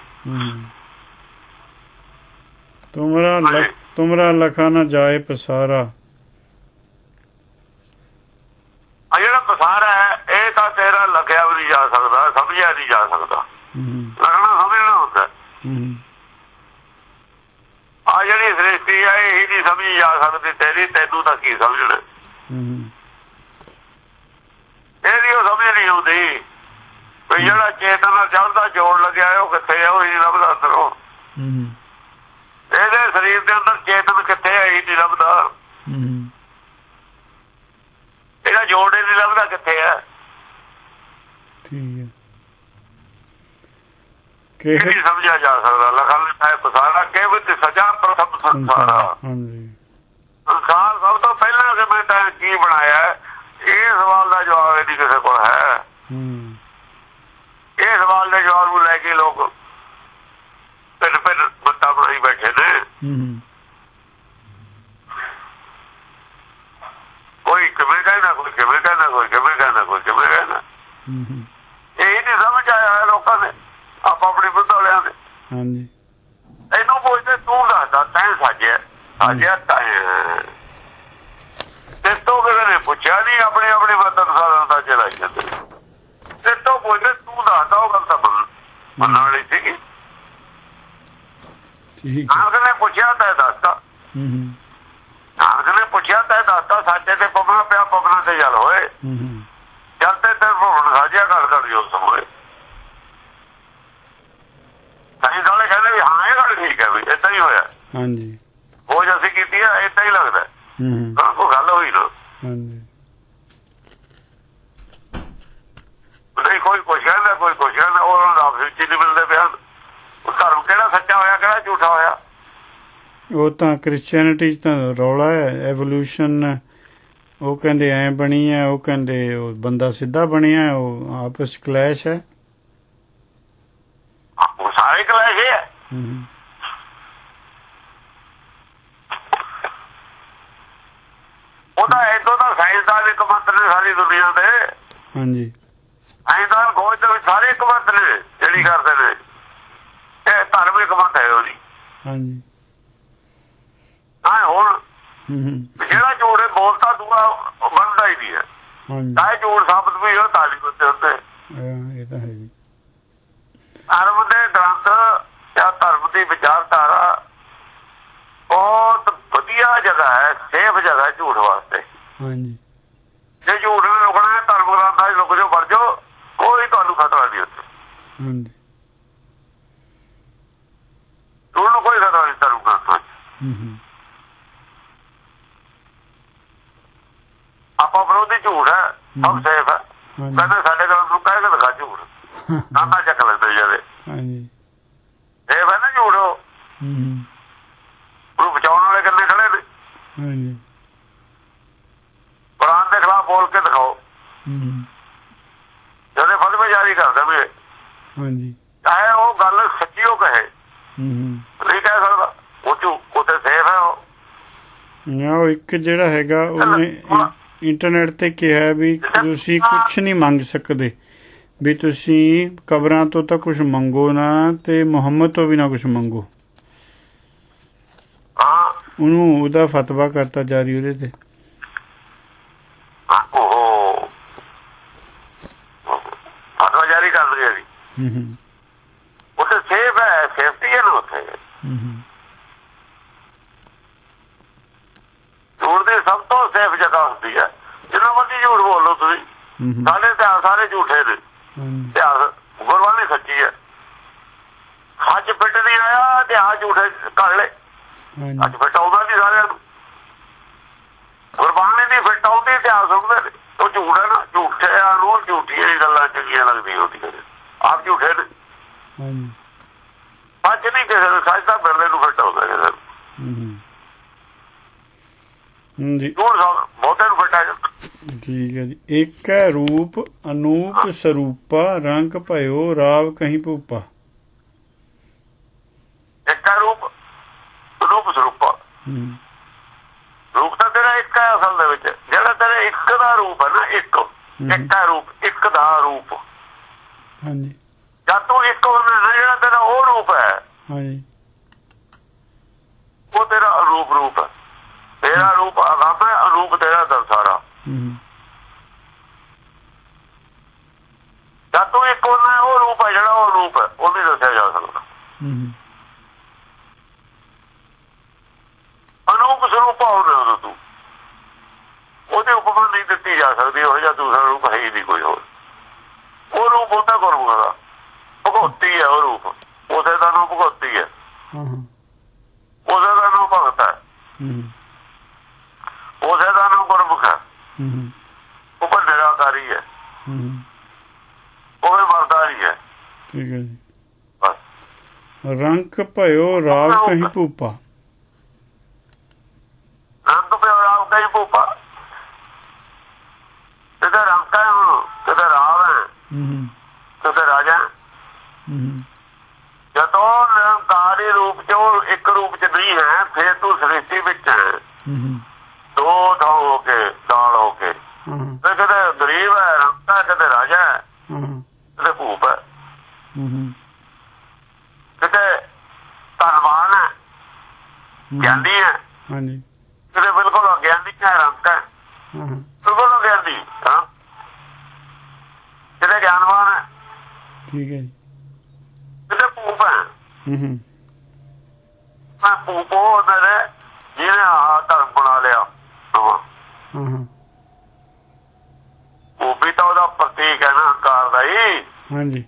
ਤੁਮਰਾ। ਤੁਮਰਾ ਲਖਾ ਨਾ ਜਾਏ ਪਸਾਰਾ। ਆ ਜਿਹੜਾ ਪਸਾਰ ਹੈ ਇਹ ਤਾਂ ਤੇਰਾ ਲੱਗਿਆ ਵੀ ਨਹੀਂ ਜਾ ਸਕਦਾ ਸਮਝਿਆ ਨਹੀਂ ਜਾ ਸਕਦਾ। ਹੂੰ। ਲੱਗਣਾ ਸਮਝਣਾ ਹੁੰਦਾ। ਆ ਜਿਹੜੀ ਸ੍ਰਿਸ਼ਟੀ ਹੈ ਇਹ ਨਹੀਂ ਸਮਝੀ ਜਾ ਸਕਦੀ ਤੇਰੀ ਤੈਨੂੰ ਤਾਂ ਕੀ ਸਮਝਣਾ? ਇਹਦੀ ਉਹ ਸਮਝ ਨਹੀਂ ਆਉਂਦੀ। ਵੀ ਜਿਹੜਾ ਚੇਤਨ ਨਾਲ ਚੱਲਦਾ ਜੋੜ ਲੱਗਿਆ ਹੈ, ਉਹ ਕਿੱਥੇ ਹੈ ਉਹ ਹੀ ਨਹੀਂ ਲੱਭਦਾ ਅੰਦਰੋਂ। ਹੂੰ ਇਹਦੇ ਸਰੀਰ ਦੇ ਅੰਦਰ ਚੇਤਨ ਕਿੱਥੇ ਹੈ ਇਹ ਨਹੀਂ ਲੱਭਦਾ। ਹੂੰ ਇਹਦਾ ਜੋੜ ਹੀ ਨਹੀਂ ਲੱਭਦਾ ਕਿੱਥੇ ਹੈ ਠੀਕ ਹੈ। ਕਿਹ ਨਹੀਂ ਸਮਝਿਆ ਜਾ ਸਕਦਾ। ਲਖਨ ਸਾਹਿਬ ਪਸਾਰਾ ਕਿਵੇਂ ਤੇ ਸਜਾ ਪ੍ਰਥਮ ਸੰਸਾਰਾ ਹਾਂਜੀ। ਸੰਸਾਰ ਸਭ ਤੋਂ ਪਹਿਲਾਂ ਕਿ ਮੈਂ ਤਾਂ ਕੀ ਬਣਾਇਆ? ਹੈ? ਇਹ ਸਵਾਲ ਦਾ ਜਵਾਬ ਇਹਦੀ ਕਿਸੇ ਕੋਲ ਹੈ? ਹੂੰ। ਇਹ ਸਵਾਲ ਦੇ ਜਵਾਬ ਨੂੰ ਲੈ ਕੇ ਲੋਕ ਪਿੰਡ ਪਿੰਡ ਬੱਤਾ ਬਣਾਈ ਬੈਠੇ ਨੇ। ਹੂੰ ਕੋਈ ਕਿਵੇਂ ਕਹਿੰਦਾ ਕੋਈ ਕਿਵੇਂ ਕਹਿੰਦਾ ਕੋਈ ਕਿਵੇਂ ਕਹਿੰਦਾ ਕੋਈ ਕਿਵੇਂ ਕਹਿੰਦਾ। ਇਹ ਨਹੀਂ ਸਮਝ ਆਇਆ ਲੋਕਾਂ ਨੇ ਆਪ ਆਪਣੀ ਬੁੱਧ ਵਾਲਿਆਂ ਦੇ। ਹਾਂਜੀ। ਇਹਨੂੰ ਪੁੱਛਦੇ ਤੂੰ ਦੱਸਦਾ ਤੈਂ ਸਾਜਿਆ ਸਾਜਿਆ ਤੂੰ ਕਿਸੇ ਨੇ ਪੁੱਛਿਆ ਨਹੀਂ ਆਪਣੇ ਆਪਣੇ ਵਤਨ ਸਾਧਨ ਦਾ ਚਲਾਈ ਜਾਂਦੇ ਤੇ ਤੂੰ ਪੁੱਛਦੇ ਤੂੰ ਦੱਸਦਾ ਉਹ ਗੱਲ ਤਾਂ ਮੰਨ- ਮੰਨਣ ਵਾਲੀ ਸੀਗੀ। ਠੀਕ ਹੈ। ਨੇ ਪੁੱਛਿਆ ਤੈਂ ਦੱਸਦਾ ਹੂੰ ਹੂੰ। ਨੇ ਪੁੱਛਿਆ ਤੈਂ ਦੱਸਦਾ ਸਾਡੇ ਤੇ ਪਵਨਾ ਪਿਆ ਪਵਨਾ ਤੇ ਜਲ ਹੋਏ। ਹੂੰ ਹੂੰ। ਜਲ ਤੇ ਤੇ ਭਵਨ ਸਾਜਿਆ ਕਰ ਕਰ ਜੋ ਸਮੋਏ ਸਾਈਂ ਵਾਲੇ ਕਹਿੰਦੇ ਵੀ ਹਾਂ ਇਹ ਗੱਲ ਠੀਕ ਹੈ ਵੀ ਇਦਾਂ ਹੀ ਹੋਇਆ। ਹਾਂਜੀ। ਉਹ ਜਿਵੇਂ ਕੀਤੀ ਹੈ ਇਦਾਂ ਹੀ ਲੱਗਦਾ ਹੂੰ ਹੂੰ ਤਾਂ ਕੋਈ ਗੱਲ ਹੋਈ ਨਾ ਹਾਂਜੀ ਨਹੀਂ ਕੋਈ ਕੁਛ ਕਹਿੰਦਾ ਕੋਈ ਕੁਛ ਕਹਿੰਦਾ ਉਹ ਉਹਨਾਂ ਦਾ ਆਪਸ ਵਿੱਚ ਹੀ ਨਹੀਂ ਮਿਲਦੇ ਪਿਆ ਉਹ ਧਰਮ ਕਿਹੜਾ ਸੱਚਾ ਹੋਇਆ ਕਿਹੜਾ ਝੂਠਾ ਹੋਇਆ ਉਹ ਤਾਂ ਕ੍ਰਿਸਚੀਅਨਿਟੀ 'ਚ ਤਾਂ ਰੌਲਾ ਹੈ ਐਵੋਲੂਸ਼ਨ ਉਹ ਕਹਿੰਦੇ ਐ ਬਣੀ ਹੈ ਉਹ ਕਹਿੰਦੇ ਉਹ ਬੰਦਾ ਸਿੱਧਾ ਬਣਿਆ ਉਹ ਆਪਸ ਕਲੈਸ਼ ਹੈ। ਉਹ ਸਾਰੇ ਕਲੇਸ਼ ਹੀ ਉਹਦਾ ਇਦੋਂ ਦਾ ਸਾਇੰਸਦਾਨ ਇੱਕ ਮਤ ਨੇ ਸਾਰੀ ਦੁਨੀਆ ਦੇ। ਹਾਂਜੀ। ਸਾਇੰਸਦਾਨ ਖੋਜ ਦੇ ਸਾਰੇ ਇੱਕ ਮਤ ਨੇ ਜਿਹੜੀ ਕਰਦੇ ਨੇ। ਇਹ ਧਾਰਮਿਕ ਮਤ ਹੈ ਉਹਦੀ। ਹਾਂਜੀ। ਜਿਹੜਾ ਹੈ ਬੋਲਦਾ ਦੂਆ ਬਣਦਾ ਹੀ ਨਹੀਂ ਹੈ। ਹਾਂਜੀ। ਚਾਹੇ ਝੂਠ ਸਾਬਤ ਵੀ ਹੋ ਤਾਲੀ ਬੰਦੇ ਹੁੰਦੇ ਹਾਂ, ਇਹ ਤਾਂ ਹੈ ਜੀ। ਧਰਮ ਦੇ ਗ੍ਰੰਥ ਜਾਂ ਧਰਮ ਦੀ ਵਿਚਾਰਧਾਰਾ ਬਹੁਤ ਵਧੀਆ ਜਗ੍ਹਾ ਹੈ ਸੇਫ ਜਗ੍ਹਾ ਝੂਠ ਵਾਸਤੇ। ਹਾਂਜੀ। ਜੇ ਝੂਠ ਨੇ ਰੁਕਣਾ ਹੈ ਧਰਮ ਗ੍ਰੰਥਾਂ 'ਚ ਰੁਕ ਜਾਓ ਵੜ ਜਾਓ ਕੋਈ ਤੁਹਾਨੂੰ ਖਤਰਾ ਨਹੀਂ ਉੱਥੇ। ਹਾਂਜੀ। ਤੁਹਾਨੂੰ ਕੋਈ ਖਤਰਾ ਨਹੀਂ ਧਰਮ ਗ੍ਰੰਥਾਂ 'ਚ ਹੂੰ ਹੂੰ ਆਪਾਂ ਵਿਰੋਧੀ ਝੂਠ ਹੈ। ਸਭ ਸੇਫ ਹੈ ਕਹਿੰਦੇ ਸਾਡੇ ਕੋਲ ਨੂੰ ਕਹਿ ਕੇ ਦਿਖਾ ਝੂਠ। ਨਾਨਾ ਚੱਕ ਲੈਂਦੇ ਜਦੇ ਹਾਂਜੀ। ਇਹ ਵੇ ਨਾ ਝੂਠ ਉਹ। ਹੂੰ। ਬਚਾਉਣ ਵਾਲੇ ਕਿੰਨੇ ਖੜੇ ਨੇ। ਹਾਂਜੀ। ਕੁਰਾਨ ਦੇ ਖਿਲਾਫ ਬੋਲ ਕੇ ਦਿਖਾਓ। ਹੂੰ। ਜਦੇ ਫਤਵੇ ਜਾਰੀ ਕਰ ਦੇਵੇ ਹਾਂਜੀ। ਚਾਹੇ ਉਹ ਗੱਲ ਸੱਚੀ ਉਹ ਕਹੇ। ਹੂੰ। ਨਹੀਂ ਕਹਿ ਸਕਦਾ। ਉਹ ਝੂ ਉੱਥੇ ਸੇਫ ਹੈ ਉਹ। ਨਾ ਇੱਕ ਜਿਹੜਾ ਹੈਗਾ ਉਹਨੇ ਇੰਟਰਨੈਟ ਤੇ ਕਿਹਾ ਵੀ ਤੁਸੀਂ ਕੁਝ ਨਹੀਂ ਮੰਗ ਸਕਦੇ। ਵੀ ਤੁਸੀਂ ਕਬਰਾਂ ਤੋਂ ਤਾਂ ਕੁਝ ਮੰਗੋ ਨਾ ਤੇ ਮੁਹੰਮਦ ਤੋਂ ਵੀ ਨਾ ਕੁਝ ਮੰਗੋ। ਉਹਨੂੰ ਉਹਦਾ ਫਤਵਾ ਕਰਤਾ ਜਾਰੀ ਉਹਦੇ ਤੇ। ਉਹ ਫਤਵਾ ਜਾਰੀ ਕਰ ਦਿਆ ਜੀ। ਹੂੰ ਹੂੰ। ਉੱਥੇ ਸੇਫ ਹੈ ਸੇਫਟੀ ਹੈ ਨਾ ਉੱਥੇ। ਹੂੰ ਹੂੰ। ਝੂਠ ਦੀ ਸਭ ਤੋਂ ਸੇਫ ਜਗ੍ਹਾ ਹੁੰਦੀ ਹੈ। ਜਿੰਨਾ ਮਰਜ਼ੀ ਝੂਠ ਬੋਲੋ ਤੁਸੀਂ। ਸਾਡੇ ਇਤਿਹਾਸ ਸਾਰੇ ਝੂਠੇ ਨੇ। ਇਤਿਹਾਸ ਗੁਰਬਾਣੀ ਸੱਚੀ ਹੈ। ਅੱਜ ਫਿੱਟ ਨਹੀਂ ਆਇਆ ਇਤਿਹਾਸ ਝੂਠੇ ਕਰ ਲੈ ਅੱਜ ਫਿੱਟ ਆਉਂਦਾ ਨਹੀਂ ਸਾਰਿਆਂ ਨੂੰ। ਗੁਰਬਾਣੀ ਦੀ ਫਿੱਟ ਆਉਂਦੀ ਇਤਿਹਾਸ ਸੁਣਦੇ ਨੇ। ਉਹ ਝੂਠ ਨਾ ਝੂਠਿਆਂ ਨੂੰ ਝੂਠੀਆਂ ਗੱਲਾਂ ਚੰਗੀਆਂ ਲੱਗਦੀਆਂ ਹੁੰਦੀਆਂ ਆਪ ਝੂਠੇ ਨੇ। ਹਾਂਜੀ। ਸੱਚ ਨਹੀਂ ਕਿਸੇ ਸੱਚ ਤਾਂ ਬਿਰਲੇ ਨੂੰ ਫਿੱਟ ਆਉਂਦਾ ਕਿਸੇ ਨੂੰ ਜੀ। ਸਭ ਬਹੁਤੇ ਨੂੰ ਫਿੱਟ ਠੀਕ ਹੈ ਜੀ। ਇੱਕ ਹੈ ਰੂਪ ਅਨੂਪ ਸਰੂਪਾ ਰੰਗ ਭਇਓ ਰਾਵ ਕਹੀਂ ਭੂਪਾ। ਇੱਕ ਹੈ ਰੂਪ ਰੂਪ ਸਰੂਪਾ। ਹੂੰ। ਰੂਪ ਤਾਂ ਤੇਰਾ ਇੱਕ ਹੈ ਅਸਲ ਦੇ ਵਿੱਚ। ਜਿਹੜਾ ਤੇਰਾ ਇੱਕ ਦਾ ਰੂਪ ਹੈ ਨਾ ਇੱਕ। ਇੱਕ ਹੈ ਰੂਪ ਇੱਕ ਦਾ ਰੂਪ। ਹਾਂਜੀ। ਜਦ ਤੂੰ ਇੱਕ ਨਾ ਜਿਹੜਾ ਤੇਰਾ ਉਹ ਰੂਪ ਹੈ ਹਾਂਜੀ। ਉਹ ਤੇਰਾ ਅਰੂਪ ਰੂਪ ਹੈ। ਤੇਰਾ ਰੂਪ ਅਗੰਮ ਹੈ ਅਰੂਪ ਤੇਰਾ ਦਰਸਾਰਾ ਜਦ ਤੂੰ ਇੱਕ ਹੁੰਦਾ ਉਹ ਰੂਪ ਹੈ ਜਿਹੜਾ ਉਹ ਰੂਪ ਹੈ ਉਹ ਨਹੀਂ ਦੱਸਿਆ ਜਾ ਸਕਦਾ। ਅਨੂਪ ਸਰੂਪ ਉਦੋਂ ਤੂੰ। ਉਹਦੇ ਉਪਮਾ ਨਹੀਂ ਦਿੱਤੀ ਜਾ ਸਕਦੀ ਉਹ ਜਿਹਾ ਦੂਸਰਾ ਰੂਪ ਹੈ ਹੀ ਨਹੀਂ ਕੋਈ ਹੋਰ। ਉਹ ਰੂਪ ਹੁੰਦਾ ਗੁਰਮੁਖ ਦਾ। ਭਗਵਤੀ ਹੈ ਉਹ ਰੂਪ। ਉਸੇ ਦਾ ਨਾਮ ਭਗਵਤੀ ਹੈ। ਹਾਂ ਹਾਂ। ਉਸੇ ਦਾ ਨਾਮ ਭਗਤ ਹੈ ਹੂੰ ਉਸੇ ਦਾ ਨਾਮ ਗੁਰਮੁਖ ਹੈ ਹੂੰ ਉਹ ਪਰ ਨਿਰਾਕਾਰੀ ਹੈ ਹੂੰ ਉਹ ਵੀ ਮਰਦਾਰੀ ਹੈ ਠੀਕ ਹੈ ਜੀ। ਬਸ। ਰੰਗ ਭਇਓ ਰਾਵ ਕਹੀਂ ਭੂਪਾ। ਰੰਗ ਪਿਓ ਰਾਮ ਕਈ ਭੂਪਾ। ਕਿਤੇ ਰੰਗ ਹੈ ਕਿਤੇ ਰਾਮ ਹੈ। ਹੂੰ ਕਿਤੇ ਰਾਜਾ ਹੈ। ਹੂੰ ਜਦੋਂ ਨਿਰੰਕਾਰੀ ਰੂਪ ਚ ਇੱਕ ਰੂਪ ਚ ਨਹੀਂ ਹੈ ਫਿਰ ਤੂੰ ਸ੍ਰਿਸ਼ਟੀ ਵਿੱਚ ਹੈ ਹੂੰ ਦੋ ਥਾਂ ਹੋ ਕੇ ਦਾਲ ਹੋ ਕੇ ਹਾਂ ਤੇ ਕਿਤੇ ਗਰੀਬ ਹੈ ਰੰਗਾ ਹੈ, ਕਿਤੇ ਰਾਜਾ ਹੈ, ਹਾਂ ਕਿਤੇ ਭੂਪ ਹੈ ਹੂੰ ਕਿਤੇ ਧਨਵਾਨ ਹੈ ਗਿਆਨੀ ਹੈ। ਹਾਂਜੀ। ਕਿਤੇ ਬਿਲਕੁਲ ਅਗਿਆਨੀ ਹੈ ਰੰਗਾ ਹੈ ਬਿਲਕੁਲ ਅਗਿਆਨੀ ਹਾਂ। ਕਿਤੇ ਗਿਆਨਵਾਨ ਹੈ। ਠੀਕ ਹੈ ਜੀ। ਕਿਤੇ ਭੂਪ ਹੈ। ਹੂੰ ਹੂੰ। ਮੈਂ ਭੂਪ ਉਹ ਹੁੰਦੇ ਨੇ ਜਿਹਨੇ ਆ ਧਰਮ ਬਣਾ ਲਿਆ। ਹਾਂ। ਹਾਂ ਹਾਂ। ਉਹ ਵੀ ਤਾਂ ਉਹਦਾ ਪ੍ਰਤੀਕ ਹੈ ਨਾ ਹੰਕਾਰ ਦਾ ਹੀ ਹਾਂਜੀ।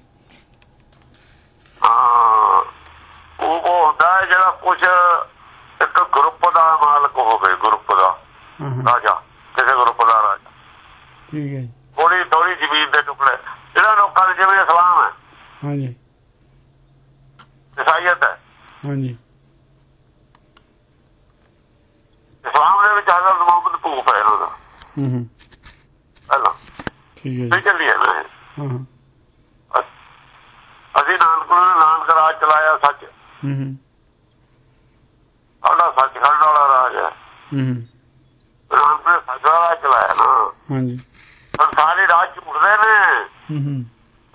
ਹਾਂ। ਉਹ ਉਹ ਹੁੰਦਾ ਜਿਹੜਾ ਕੁਝ ਇੱਕ ਗਰੁੱਪ ਦਾ ਮਾਲਕ ਹੋਵੇ ਗਰੁੱਪ ਦਾ ਹਾਂ ਹਾਂ ਰਾਜਾ ਕਿਸੇ ਗਰੁੱਪ ਦਾ ਰਾਜਾ ਠੀਕ ਹੈ ਥੋੜੀ ਥੋੜੀ ਜ਼ਮੀਨ ਦੇ ਟੁਕੜੇ। ਜਿਹੜਾ ਲੋਕਾਂ ਦੇ ਜਿਵੇਂ ਇਸਲਾਮ ਹੈ। ਹਾਂਜੀ। ਇਸਾਈਅਤ ਹੈ। ਹਾਂਜੀ। ਇਸਲਾਮ ਦੇ ਵਿੱਚ ਹਜ਼ਰਤ ਮੁਹੰਮਦ ਭੂਪ ਹੈ ਇਹਨਾਂ ਦਾ। ਹੂੰ ਹੂੰ ਠੀਕ ਹੈ ਚੱਲੀ ਹਾਂ ਅਸ- ਨਾਨਕ ਨੂੰ ਨਾਨਕ ਰਾਜ ਚਲਾਇਆ ਸੱਚ। ਹੂੰ ਹੂੰ ਸਾਡਾ ਸੱਚਖੰਡ ਵਾਲਾ ਰਾਜ ਹੈ। ਹੂੰ ਹੂੰ ਨਾਨਕ ਨੇ ਸੱਚ ਦਾ ਰਾਜ ਚਲਾਇਆ ਨਾ ਹਾਂਜੀ। ਸੰਸਾਰੀ ਰਾਜ ਝੂਠਦੇ ਨੇ। ਹੂੰ ਹੂੰ।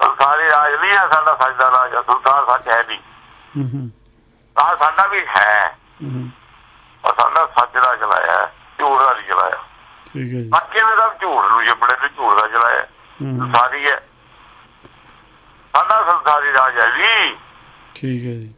ਸੰਸਾਰੀ ਰਾਜ ਨਹੀਂ ਹੈ ਸਾਡਾ ਸੱਚ ਦਾ ਰਾਜ ਹੈ ਸੰਸਾਰ ਸੱਚ ਹੈ ਨਹੀਂ। ਹੂੰ ਹੂੰ। ਤਾਂ ਸਾਡਾ ਵੀ ਹੈ। ਹੂੰ ਸਾਡਾ ਸੱਚ ਦਾ ਚਲਾਇਆ ਝੂਠ ਦਾ ਨਹੀਂ ਚਲਾਇਆ। ਠੀਕ ਹੈ ਜੀ। ਬਾਕੀ ਨੇ ਤਾਂ ਝੂਠ ਨੂੰ ਜਿਬੜੇ ਤੇ ਝੂਠ ਦਾ ਚਲਾਇਆ ਸੰਸਾਰੀ ਹੈ। ਸਾਡਾ ਸੰਸਾਰੀ ਰਾਜ ਹੈ ਜੀ। ਠੀਕ ਹੈ ਜੀ।